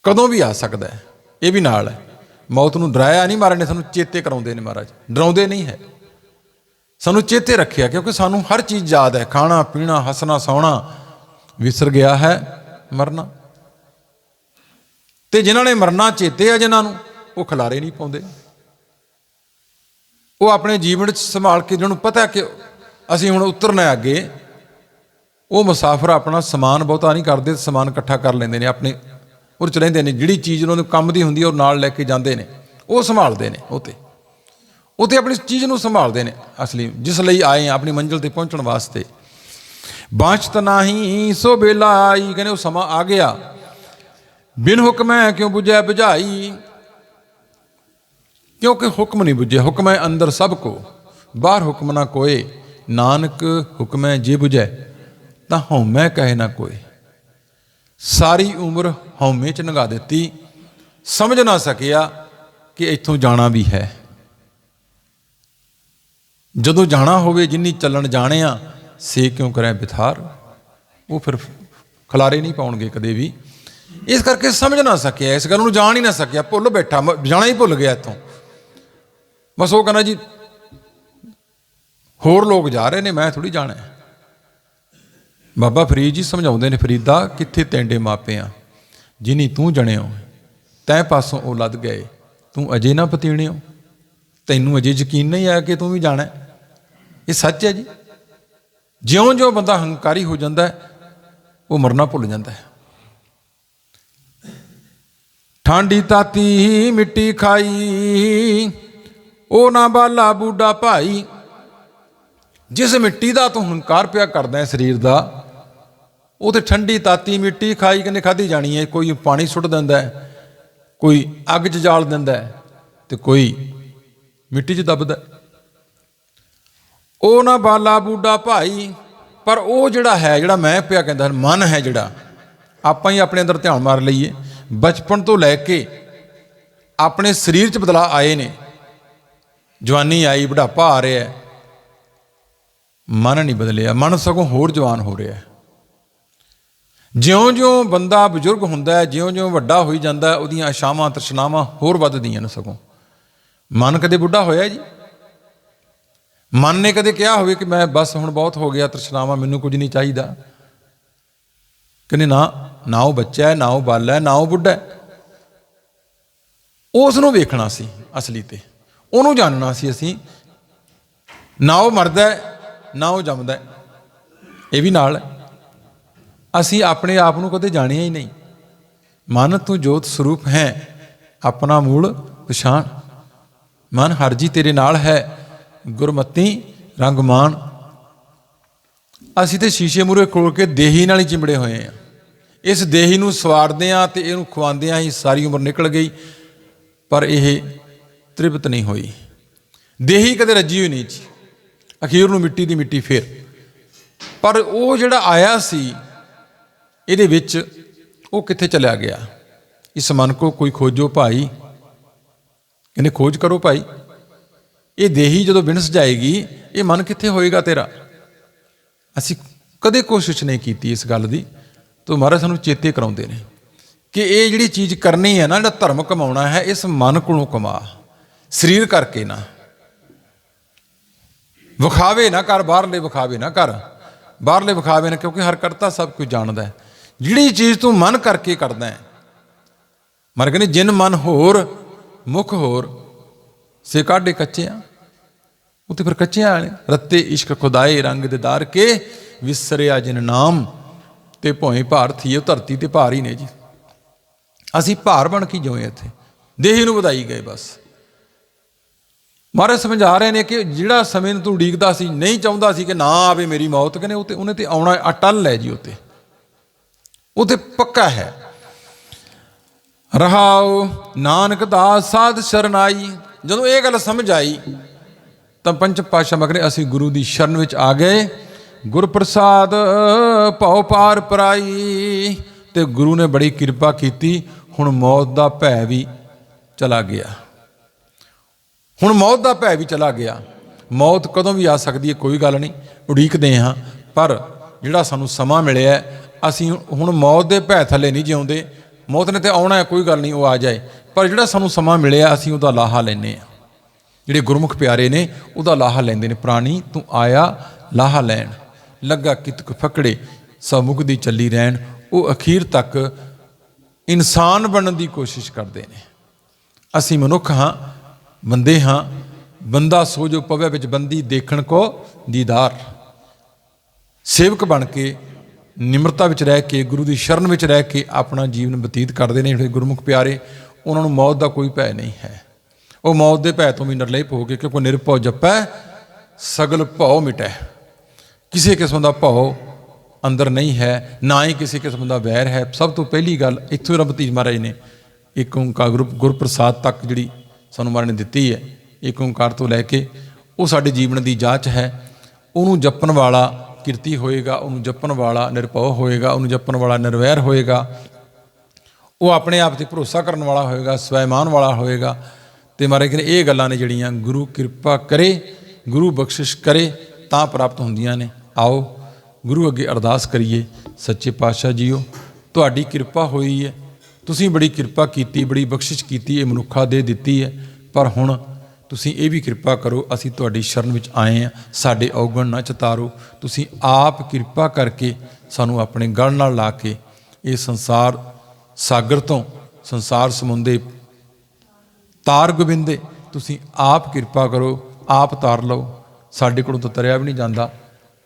Speaker 1: ਕਦੋਂ ਵੀ ਆ ਸਕਦਾ ਹੈ। ਇਹ ਵੀ ਨਾਲ ਹੈ। ਮੌਤ ਨੂੰ ਡਰਾਇਆ ਨਹੀਂ ਮਹਾਰਾਜ ਨੇ, ਸਾਨੂੰ ਚੇਤੇ ਕਰਾਉਂਦੇ ਨੇ ਮਹਾਰਾਜ। ਡਰਾਉਂਦੇ ਨਹੀਂ ਹੈ। ਸਾਨੂੰ ਚੇਤੇ ਰੱਖਿਆ, ਕਿਉਂਕਿ ਸਾਨੂੰ ਹਰ ਚੀਜ਼ ਯਾਦ ਹੈ। ਖਾਣਾ, ਪੀਣਾ, ਹੱਸਣਾ, ਸੌਣਾ, ਵਿਸਰ ਗਿਆ ਹੈ ਮਰਨਾ। ਤੇ ਜਿਨ੍ਹਾਂ ਨੇ ਮਰਨਾ, ਚੇਤੇ ਆ ਜਿਨ੍ਹਾਂ ਨੂੰ, ਉਹ ਖਲਾਰੇ ਨਹੀਂ ਪਾਉਂਦੇ। ਉਹ ਆਪਣੇ ਜੀਵਨ ਵਿੱਚ ਸੰਭਾਲ ਕੇ, ਜਿਹਨਾਂ ਨੂੰ ਪਤਾ ਕਿ ਅਸੀਂ ਹੁਣ ਉਤਰਨਾ ਹੈ ਅੱਗੇ, ਉਹ ਮੁਸਾਫਰ ਆਪਣਾ ਸਮਾਨ ਬਹੁਤਾ ਨਹੀਂ ਕਰਦੇ, ਸਮਾਨ ਇਕੱਠਾ ਕਰ ਲੈਂਦੇ ਨੇ, ਆਪਣੇ ਉਹ ਚ ਰਹਿੰਦੇ ਨੇ, ਜਿਹੜੀ ਚੀਜ਼ ਉਹਨਾਂ ਨੂੰ ਕੰਮ ਦੀ ਹੁੰਦੀ ਹੈ ਉਹ ਨਾਲ ਲੈ ਕੇ ਜਾਂਦੇ ਨੇ। ਉਹ ਸੰਭਾਲਦੇ ਨੇ ਉਤੇ ਉਤੇ ਆਪਣੀ ਚੀਜ਼ ਨੂੰ ਸੰਭਾਲਦੇ ਨੇ, ਅਸਲੀ। ਜਿਸ ਲਈ ਆਏ ਆ ਆਪਣੀ ਮੰਜ਼ਿਲ ਤੇ ਪਹੁੰਚਣ ਵਾਸਤੇ। ਬਾਛਤ ਨਾਹੀ ਸੋ ਬੇਲਾ ਕਹਿੰਦੇ ਉਹ ਸਮਾਂ ਆ ਗਿਆ। ਬਿਨ ਹੁਕਮੈ ਕਿਉਂ 부ਝੈ ਬੁਝਾਈ? ਕਿਉਂਕਿ ਹੁਕਮ ਨਹੀਂ 부ਝਿਆ ਹੁਕਮੈ ਅੰਦਰ ਸਭ ਕੋ। ਬਾਹਰ ਹੁਕਮ ਨਾ ਕੋਏ, ਨਾਨਕ ਹੁਕਮੈ ਜੇ 부ਝੈ ਤਾਂ ਹਉਮੈ ਕਹੇ ਨਾ ਕੋਏ। ਸਾਰੀ ਉਮਰ ਹਉਮੈ ਚ ਲੰਘਾ ਦਿੱਤੀ। ਸਮਝ ਨਾ ਸਕਿਆ ਕਿ ਇੱਥੋਂ ਜਾਣਾ ਵੀ ਹੈ। ਜਦੋਂ ਜਾਣਾ ਹੋਵੇ, ਜਿੰਨੀ ਚੱਲਣ ਜਾਣਿਆ ਸੇ ਕਿਉਂ ਕਰੇ ਬਿਥਾਰ? ਉਹ ਫਿਰ ਖਲਾਰੇ ਨਹੀਂ ਪਾਉਣਗੇ ਕਦੇ ਵੀ। ਇਸ ਕਰਕੇ ਸਮਝ ਨਾ ਸਕਿਆ, ਇਸ ਗੱਲ ਨੂੰ ਜਾਣ ਹੀ ਨਾ ਸਕਿਆ। ਭੁੱਲ ਬੈਠਾ, ਮ- ਜਾਣਾ ਹੀ ਭੁੱਲ ਗਿਆ ਇੱਥੋਂ। ਬਸ ਉਹ ਕਹਿੰਦਾ ਜੀ, ਹੋਰ ਲੋਕ ਜਾ ਰਹੇ ਨੇ, ਮੈਂ ਥੋੜੀ ਜਾਣਾ ਹੈ। ਬਾਬਾ ਫਰੀਦ ਜੀ ਸਮਝਾਉਂਦੇ ਨੇ, ਫਰੀਦਾ, ਕਿੱਥੇ ਟੈਂਡੇ ਮਾਪੇ ਆ? ਜਿਨੀ ਤੂੰ ਜਣਿਓ ਤੈ ਪਾਸੋਂ ਉਹ ਲੱਦ ਗਏ। ਤੂੰ ਅਜੇ ਨਾ ਪਤੀਣਿਓ ਤੈਨੂੰ ਅਜੇ ਯਕੀਨ ਨਹੀਂ ਆਇਆ ਕਿ ਤੂੰ ਵੀ ਜਾਣਾ ਇਹ ਸੱਚ ਹੈ ਜੀ। ਜਿਉਂ-ਜਿਉਂ ਬੰਦਾ ਹੰਕਾਰੀ ਹੋ ਜਾਂਦਾ ਹੈ ਉਹ ਮਰਨਾ ਭੁੱਲ ਜਾਂਦਾ ਹੈ ਠਾਂਡੀ ਤਾਤੀ ਮਿੱਟੀ ਖਾਈ, ਉਹ ਨਾ ਬਾਲਾ ਬੂਡਾ ਭਾਈ ਜਿਸ ਮਿੱਟੀ ਦਾ ਤੂੰ ਹੰਕਾਰ ਪਿਆ ਕਰਦਾ ਹੈ ਸਰੀਰ ਦਾ, ਉਹ ਤੇ ਠੰਡੀ ਤਾਤੀ ਮਿੱਟੀ ਖਾਈ ਕਿਨੇ ਖਾਧੀ ਜਾਣੀ ਹੈ, ਕੋਈ ਪਾਣੀ ਸੁੱਟ ਦਿੰਦਾ ਹੈ, ਕੋਈ ਅੱਗ 'ਚ ਜਾਲ ਦਿੰਦਾ ਹੈ ਤੇ ਕੋਈ ਮਿੱਟੀ 'ਚ ਦੱਬਦਾ ਉਹ ਨਾ ਬਾਲਾ ਬੂਡਾ ਭਾਈ, ਪਰ ਉਹ ਜਿਹੜਾ ਹੈ, ਜਿਹੜਾ ਮੈਂ ਪਿਆ ਕਹਿੰਦਾ ਮਨ ਹੈ ਜਿਹੜਾ, ਆਪਾਂ ਹੀ ਆਪਣੇ ਅੰਦਰ ਧਿਆਨ ਮਾਰ ਲਈਏ। ਬਚਪਨ ਤੋਂ ਲੈ ਕੇ ਆਪਣੇ ਸਰੀਰ 'ਚ ਬਦਲਾਅ ਆਏ ਨੇ। ਜਵਾਨੀ ਆਈ, ਬੁਢਾਪਾ ਆ ਰਿਹਾ ਹੈ। ਮਨ ਨਹੀਂ ਬਦਲਿਆ, ਮਨ ਸਗੋਂ ਹੋਰ ਜਵਾਨ ਹੋ ਰਿਹਾ ਹੈ। ਜਿਉਂ-ਜਿਉਂ ਬੰਦਾ ਬਜ਼ੁਰਗ ਹੁੰਦਾ ਹੈ, ਜਿਉਂ-ਜਿਉਂ ਵੱਡਾ ਹੋਈ ਜਾਂਦਾ ਉਹਦੀਆਂ ਆਸ਼ਾਵਾਂ ਤ੍ਰਿਸ਼ਨਾਵਾਂ ਹੋਰ ਵੱਧਦੀਆਂ ਨੇ ਸਗੋਂ। ਮਨ ਕਦੇ ਬੁੱਢਾ ਹੋਇਆ ਜੀ? ਮਨ ਨੇ ਕਦੇ ਕਿਹਾ ਹੋਵੇ ਕਿ ਮੈਂ ਬਸ ਹੁਣ ਬਹੁਤ ਹੋ ਗਿਆ, ਤ੍ਰਿਸ਼ਨਾਵਾਂ ਮੈਨੂੰ ਕੁਝ ਨਹੀਂ ਚਾਹੀਦਾ? ਕਹਿੰਦੇ ਨਾ ਨਾ ਉਹ ਬੱਚਾ ਹੈ, ਨਾ ਉਹ ਬਾਲ ਹੈ, ਨਾ ਉਹ ਬੁੱਢਾ ਹੈ। ਉਸ ਨੂੰ ਵੇਖਣਾ ਸੀ ਅਸਲੀ ਤੇ। ਉਹਨੂੰ ਜਾਣਨਾ ਸੀ ਅਸੀਂ, ਨਾ ਉਹ ਮਰਦਾ ਹੈ ਨਾ ਉਹ ਜੰਮਦਾ ਇਹ ਵੀ ਨਾਲ ਅਸੀਂ ਆਪਣੇ ਆਪ ਨੂੰ ਕਦੇ ਜਾਣਿਆ ਹੀ ਨਹੀਂ। ਮਨ ਤੂੰ ਜੋਤ ਸਰੂਪ ਹੈ। ਆਪਣਾ ਮੂਲ ਪਛਾਣ। ਮਨ ਹਰਜੀ ਤੇਰੇ ਨਾਲ ਹੈ। ਗੁਰਮਤੀ ਰੰਗਮਾਨ ਅਸੀਂ ਤੇ ਸ਼ੀਸ਼ੇ ਮੂਰੇ ਖੋਲ ਕੇ ਦੇਹੀ ਨਾਲ ਹੀ ਚਿੰਬੜੇ ਹੋਏ ਆ ਇਸ ਦੇਹੀ ਨੂੰ ਸਵਾਰਦੇ ਆ ਤੇ ਇਹਨੂੰ ਖਵਾਉਂਦੇ ਆ ਹੀ ਸਾਰੀ ਉਮਰ ਨਿਕਲ ਗਈ। ਪਰ ਇਹ ਤ੍ਰਿਪਤ ਨਹੀਂ ਹੋਈ। ਦੇਹੀ ਕਦੇ ਰੱਜੀ ਹੋਈ ਨਹੀਂ ਜੀ ਅਖੀਰ ਨੂੰ ਮਿੱਟੀ ਦੀ ਮਿੱਟੀ ਫੇਰ। ਪਰ ਉਹ ਜਿਹੜਾ ਆਇਆ ਸੀ, ਇਹਦੇ ਵਿੱਚ ਉਹ ਕਿੱਥੇ ਚਲਿਆ ਗਿਆ? ਇਸ ਮਨ ਕੋ ਕੋਈ ਖੋਜੋ ਭਾਈ। ਕਹਿੰਦੇ ਖੋਜ ਕਰੋ ਭਾਈ। ਇਹ ਦੇਹੀ ਜਦੋਂ ਵਿਣਸ ਜਾਏਗੀ, ਇਹ ਮਨ ਕਿੱਥੇ ਹੋਏਗਾ ਤੇਰਾ? ਅਸੀਂ ਕਦੇ ਕੋਸ਼ਿਸ਼ ਨਹੀਂ ਕੀਤੀ ਇਸ ਗੱਲ ਦੀ। ਤੋ ਮਹਾਰਾਜ ਸਾਨੂੰ ਚੇਤੇ ਕਰਾਉਂਦੇ ਨੇ ਕਿ ਇਹ ਜਿਹੜੀ ਚੀਜ਼ ਕਰਨੀ ਹੈ ਨਾ, ਜਿਹੜਾ ਧਰਮ ਕਮਾਉਣਾ ਹੈ, ਇਸ ਮਨ ਕੋਲੋਂ ਕਮਾ। ਸਰੀਰ ਕਰਕੇ ਨਾ। ਵਿਖਾਵੇ ਨਾ ਕਰ, ਬਾਹਰਲੇ ਵਿਖਾਵੇ ਨਾ ਕਰ। ਬਾਹਰਲੇ ਵਿਖਾਵੇ ਨਾ, ਕਿਉਂਕਿ ਹਰ ਕਰਤਾ ਸਭ ਕੁਝ ਜਾਣਦਾ ਹੈ। ਜਿਹੜੀ ਚੀਜ਼ ਤੂੰ ਮਨ ਕਰਕੇ ਕਰਦਾ ਹੈ ਮਰ ਕਹਿੰਦੇ ਜਿਨ ਮਨ ਹੋਰ, ਮੁਖ ਹੋਰ, ਸੇ ਕਾਢੇ ਕੱਚੇ ਆ ਉਹ ਤੇ ਫਿਰ ਕੱਚਿਆਂ ਵਾਲੇ। ਰੱਤੇ ਇਸ਼ਕ ਖੁਦਾਏ ਰੰਗ ਦੇਦਾਰ ਕੇ ਵਿਸਰਿਆ ਜਿਨ ਨਾਮ, ਤੇ ਭੋਏ ਭਾਰ ਥੀਏ, ਉਹ ਧਰਤੀ ਤੇ ਭਾਰ ਹੀ ਨੇ ਜੀ। ਅਸੀਂ ਭਾਰ ਬਣ ਕੇ ਜਿਉਏ ਇੱਥੇ। ਦੇਹੀ ਨੂੰ ਵਧਾਈ ਗਏ ਬਸ। ਮਹਾਰਾਜ ਸਮਝਾ ਰਹੇ ਨੇ ਕਿ ਜਿਹੜਾ ਸਮੇਂ ਨੂੰ ਤੂੰ ਉਡੀਕਦਾ ਸੀ, ਨਹੀਂ ਚਾਹੁੰਦਾ ਸੀ ਕਿ ਨਾ ਆਵੇ ਮੇਰੀ ਮੌਤ, ਕਹਿੰਦੇ ਉਹ ਤੇ ਉਹਨੇ ਤੇ ਆਉਣਾ ਅਟਲ ਹੈ ਜੀ ਉਤੇ। ਉਹ ਤੇ ਪੱਕਾ ਹੈ। ਰਹਾਉ ਨਾਨਕ ਦਾਸ ਸਾਧ ਸ਼ਰਨਾਈ। ਜਦੋਂ ਇਹ ਗੱਲ ਸਮਝ ਆਈ, ਤਾਂ ਪੰਚ ਪਾਸ਼ਾ ਮਗਰੇ ਅਸੀਂ ਗੁਰੂ ਦੀ ਸ਼ਰਨ ਵਿੱਚ ਆ ਗਏ। ਗੁਰ ਪ੍ਰਸਾਦ ਭਉ ਪਾਰ ਪਰਾਈ। ਤੇ ਗੁਰੂ ਨੇ ਬੜੀ ਕਿਰਪਾ ਕੀਤੀ, ਹੁਣ ਮੌਤ ਦਾ ਭੈ ਵੀ ਚਲਾ ਗਿਆ। ਹੁਣ ਮੌਤ ਦਾ ਭੈ ਵੀ ਚਲਾ ਗਿਆ। ਮੌਤ ਕਦੋਂ ਵੀ ਆ ਸਕਦੀ ਹੈ, ਕੋਈ ਗੱਲ ਨਹੀਂ। ਉਡੀਕਦੇ ਹਾਂ, ਪਰ ਜਿਹੜਾ ਸਾਨੂੰ ਸਮਾਂ ਮਿਲਿਆ ਅਸੀਂ ਹੁਣ ਮੌਤ ਦੇ ਭੈ ਥੱਲੇ ਨਹੀਂ ਜਿਉਂਦੇ। ਮੌਤ ਨੇ ਤੇ ਆਉਣਾ ਹੈ, ਕੋਈ ਗੱਲ ਨਹੀਂ, ਉਹ ਆ ਜਾਏ। ਪਰ ਜਿਹੜਾ ਸਾਨੂੰ ਸਮਾਂ ਮਿਲਿਆ, ਅਸੀਂ ਉਹਦਾ ਲਾਹਾ ਲੈਨੇ ਆ ਜਿਹੜੇ ਗੁਰਮੁਖ ਪਿਆਰੇ ਨੇ, ਉਹਦਾ ਲਾਹਾ ਲੈਂਦੇ ਨੇ, ਪ੍ਰਾਣੀ, ਤੂੰ ਆਇਆ, ਲਾਹਾ ਲੈਣ। ਲੱਗਾ ਕਿਤਕ ਫਕੜੇ ਸਮੁਖ ਦੀ ਚੱਲੀ ਰਹਿਣ। ਉਹ ਅਖੀਰ ਤੱਕ ਇਨਸਾਨ ਬਣਨ ਦੀ ਕੋਸ਼ਿਸ਼ ਕਰਦੇ ਨੇ। ਅਸੀਂ ਮਨੁੱਖ ਹਾਂ ਬੰਦੇ ਹਾਂ, ਬੰਦਾ ਸੋ ਜੋ ਪਵੇ ਵਿੱਚ ਬੰਦੀ ਦੇਖਣ ਕੋ ਦੀਦਾਰ। ਸੇਵਕ ਬਣ ਕੇ ਨਿਮਰਤਾ ਵਿੱਚ ਰਹਿ ਕੇ, ਗੁਰੂ ਦੀ ਸ਼ਰਨ ਵਿੱਚ ਰਹਿ ਕੇ ਆਪਣਾ ਜੀਵਨ ਬਤੀਤ ਕਰਦੇ ਨੇ ਜਿਹੜੇ ਗੁਰਮੁਖ ਪਿਆਰੇ, ਉਹਨਾਂ ਨੂੰ ਮੌਤ ਦਾ ਕੋਈ ਭੈ ਨਹੀਂ ਹੈ। ਉਹ ਮੌਤ ਦੇ ਭੈ ਤੋਂ ਵੀ ਨਿਰਲੇਪ ਹੋ ਕੇ ਕਿਉਂਕਿ ਨਿਰਭਉ ਜਪੈ, ਸਗਲ ਭਉ ਮਿਟੈ। ਕਿਸੇ ਕਿਸਮ ਦਾ ਭਉ ਅੰਦਰ ਨਹੀਂ ਹੈ, ਨਾ ਹੀ ਕਿਸੇ ਕਿਸਮ ਦਾ ਵੈਰ ਹੈ। ਸਭ ਤੋਂ ਪਹਿਲੀ ਗੱਲ ਇੱਥੋਂ ਰੱਬ ਤੀਜ ਮਹਾਰਾਜ ਨੇ, ਇੱਕ ਓੰਕਾਰ ਗੁਰਪ੍ਰਸਾਦ ਤੱਕ ਜਿਹੜੀ ਸਾਨੂੰ ਮਹਾਰਾਜ ਨੇ ਦਿੱਤੀ ਹੈ। ਇੱਕ ਓੰਕਾਰ ਤੋਂ ਲੈ ਕੇ ਉਹ ਸਾਡੇ ਜੀਵਨ ਦੀ ਜਾਂਚ ਹੈ। ਉਹਨੂੰ ਜਪਣ ਵਾਲਾ ਕਿਰਤੀ ਹੋਏਗਾ, ਉਹਨੂੰ ਜਪਣ ਵਾਲਾ ਨਿਰਭਉ ਹੋਏਗਾ, ਉਹਨੂੰ ਜਪਣ ਵਾਲਾ ਨਿਰਵੈਰ ਹੋਏਗਾ। ਉਹ ਆਪਣੇ ਆਪ ਤੇ ਭਰੋਸਾ ਕਰਨ ਵਾਲਾ ਹੋਏਗਾ, ਸਵੈਮਾਨ ਵਾਲਾ ਹੋਏਗਾ। ਤੇ ਮਹਾਰਾਜ ਕਹਿੰਦੇ, ਇਹ ਗੱਲਾਂ ਨੇ ਜਿਹੜੀਆਂ ਗੁਰੂ ਕਿਰਪਾ ਕਰੇ, ਗੁਰੂ ਬਖਸ਼ਿਸ਼ ਕਰੇ, ਤਾਂ ਪ੍ਰਾਪਤ ਹੁੰਦੀਆਂ ਨੇ। ਆਓ ਗੁਰੂ ਅੱਗੇ ਅਰਦਾਸ ਕਰੀਏ। ਸੱਚੇ ਪਾਤਸ਼ਾਹ ਜੀਓ, ਤੁਹਾਡੀ ਕਿਰਪਾ ਹੋਈ ਹੈ। ਤੁਸੀਂ ਬੜੀ ਕਿਰਪਾ ਕੀਤੀ, ਬੜੀ ਬਖਸ਼ਿਸ਼ ਕੀਤੀ, ਇਹ ਮਨੁੱਖਾ ਦੇ ਦਿੱਤੀ ਹੈ। ਪਰ ਹੁਣ ਤੁਸੀਂ ਇਹ ਵੀ ਕਿਰਪਾ ਕਰੋ, ਅਸੀਂ ਤੁਹਾਡੀ ਸ਼ਰਨ ਵਿੱਚ ਆਏ ਆ ਸਾਡੇ ਔਗਣ ਨਾ ਚਤਾਰੋ। ਤੁਸੀਂ ਆਪ ਕਿਰਪਾ ਕਰਕੇ ਸਾਨੂੰ ਆਪਣੇ ਗਲ ਨਾਲ ਲਾ ਕੇ ਇਹ ਸੰਸਾਰ ਸਾਗਰ ਤੋਂ ਸੰਸਾਰ ਸਮੁੰਦੇ ਤਾਰ ਗੋਬਿੰਦੇ, ਤੁਸੀਂ ਆਪ ਕਿਰਪਾ ਕਰੋ, ਆਪ ਤਾਰ ਲਓ। ਸਾਡੇ ਕੋਲੋਂ ਤਾਂ ਤਰਿਆ ਵੀ ਨਹੀਂ ਜਾਂਦਾ।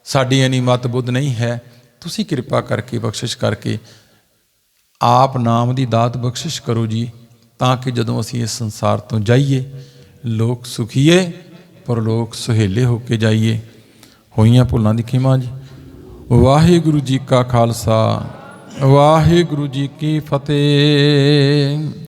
Speaker 1: ਸਾਡੀ ਇਨੀ ਮਤ ਬੁੱਧ ਨਹੀਂ ਹੈ। ਤੁਸੀਂ ਕਿਰਪਾ ਕਰਕੇ, ਬਖਸ਼ਿਸ਼ ਕਰਕੇ ਆਪ ਨਾਮ ਦੀ ਦਾਤ ਬਖਸ਼ਿਸ਼ ਕਰੋ ਜੀ, ਤਾਂ ਕਿ ਜਦੋਂ ਅਸੀਂ ਇਸ ਸੰਸਾਰ ਤੋਂ ਜਾਈਏ, ਲੋਕ ਸੁਖੀਏ ਪਰ ਲੋਕ ਸੁਹੇਲੇ ਹੋ ਕੇ ਜਾਈਏ। ਹੋਈਆਂ ਭੁੱਲਾਂ ਦੀ ਖਿਮਾ ਜੀ। ਵਾਹਿਗੁਰੂ ਜੀ ਕਾ ਖਾਲਸਾ, ਵਾਹਿਗੁਰੂ ਜੀ ਕੀ ਫਤਿਹ।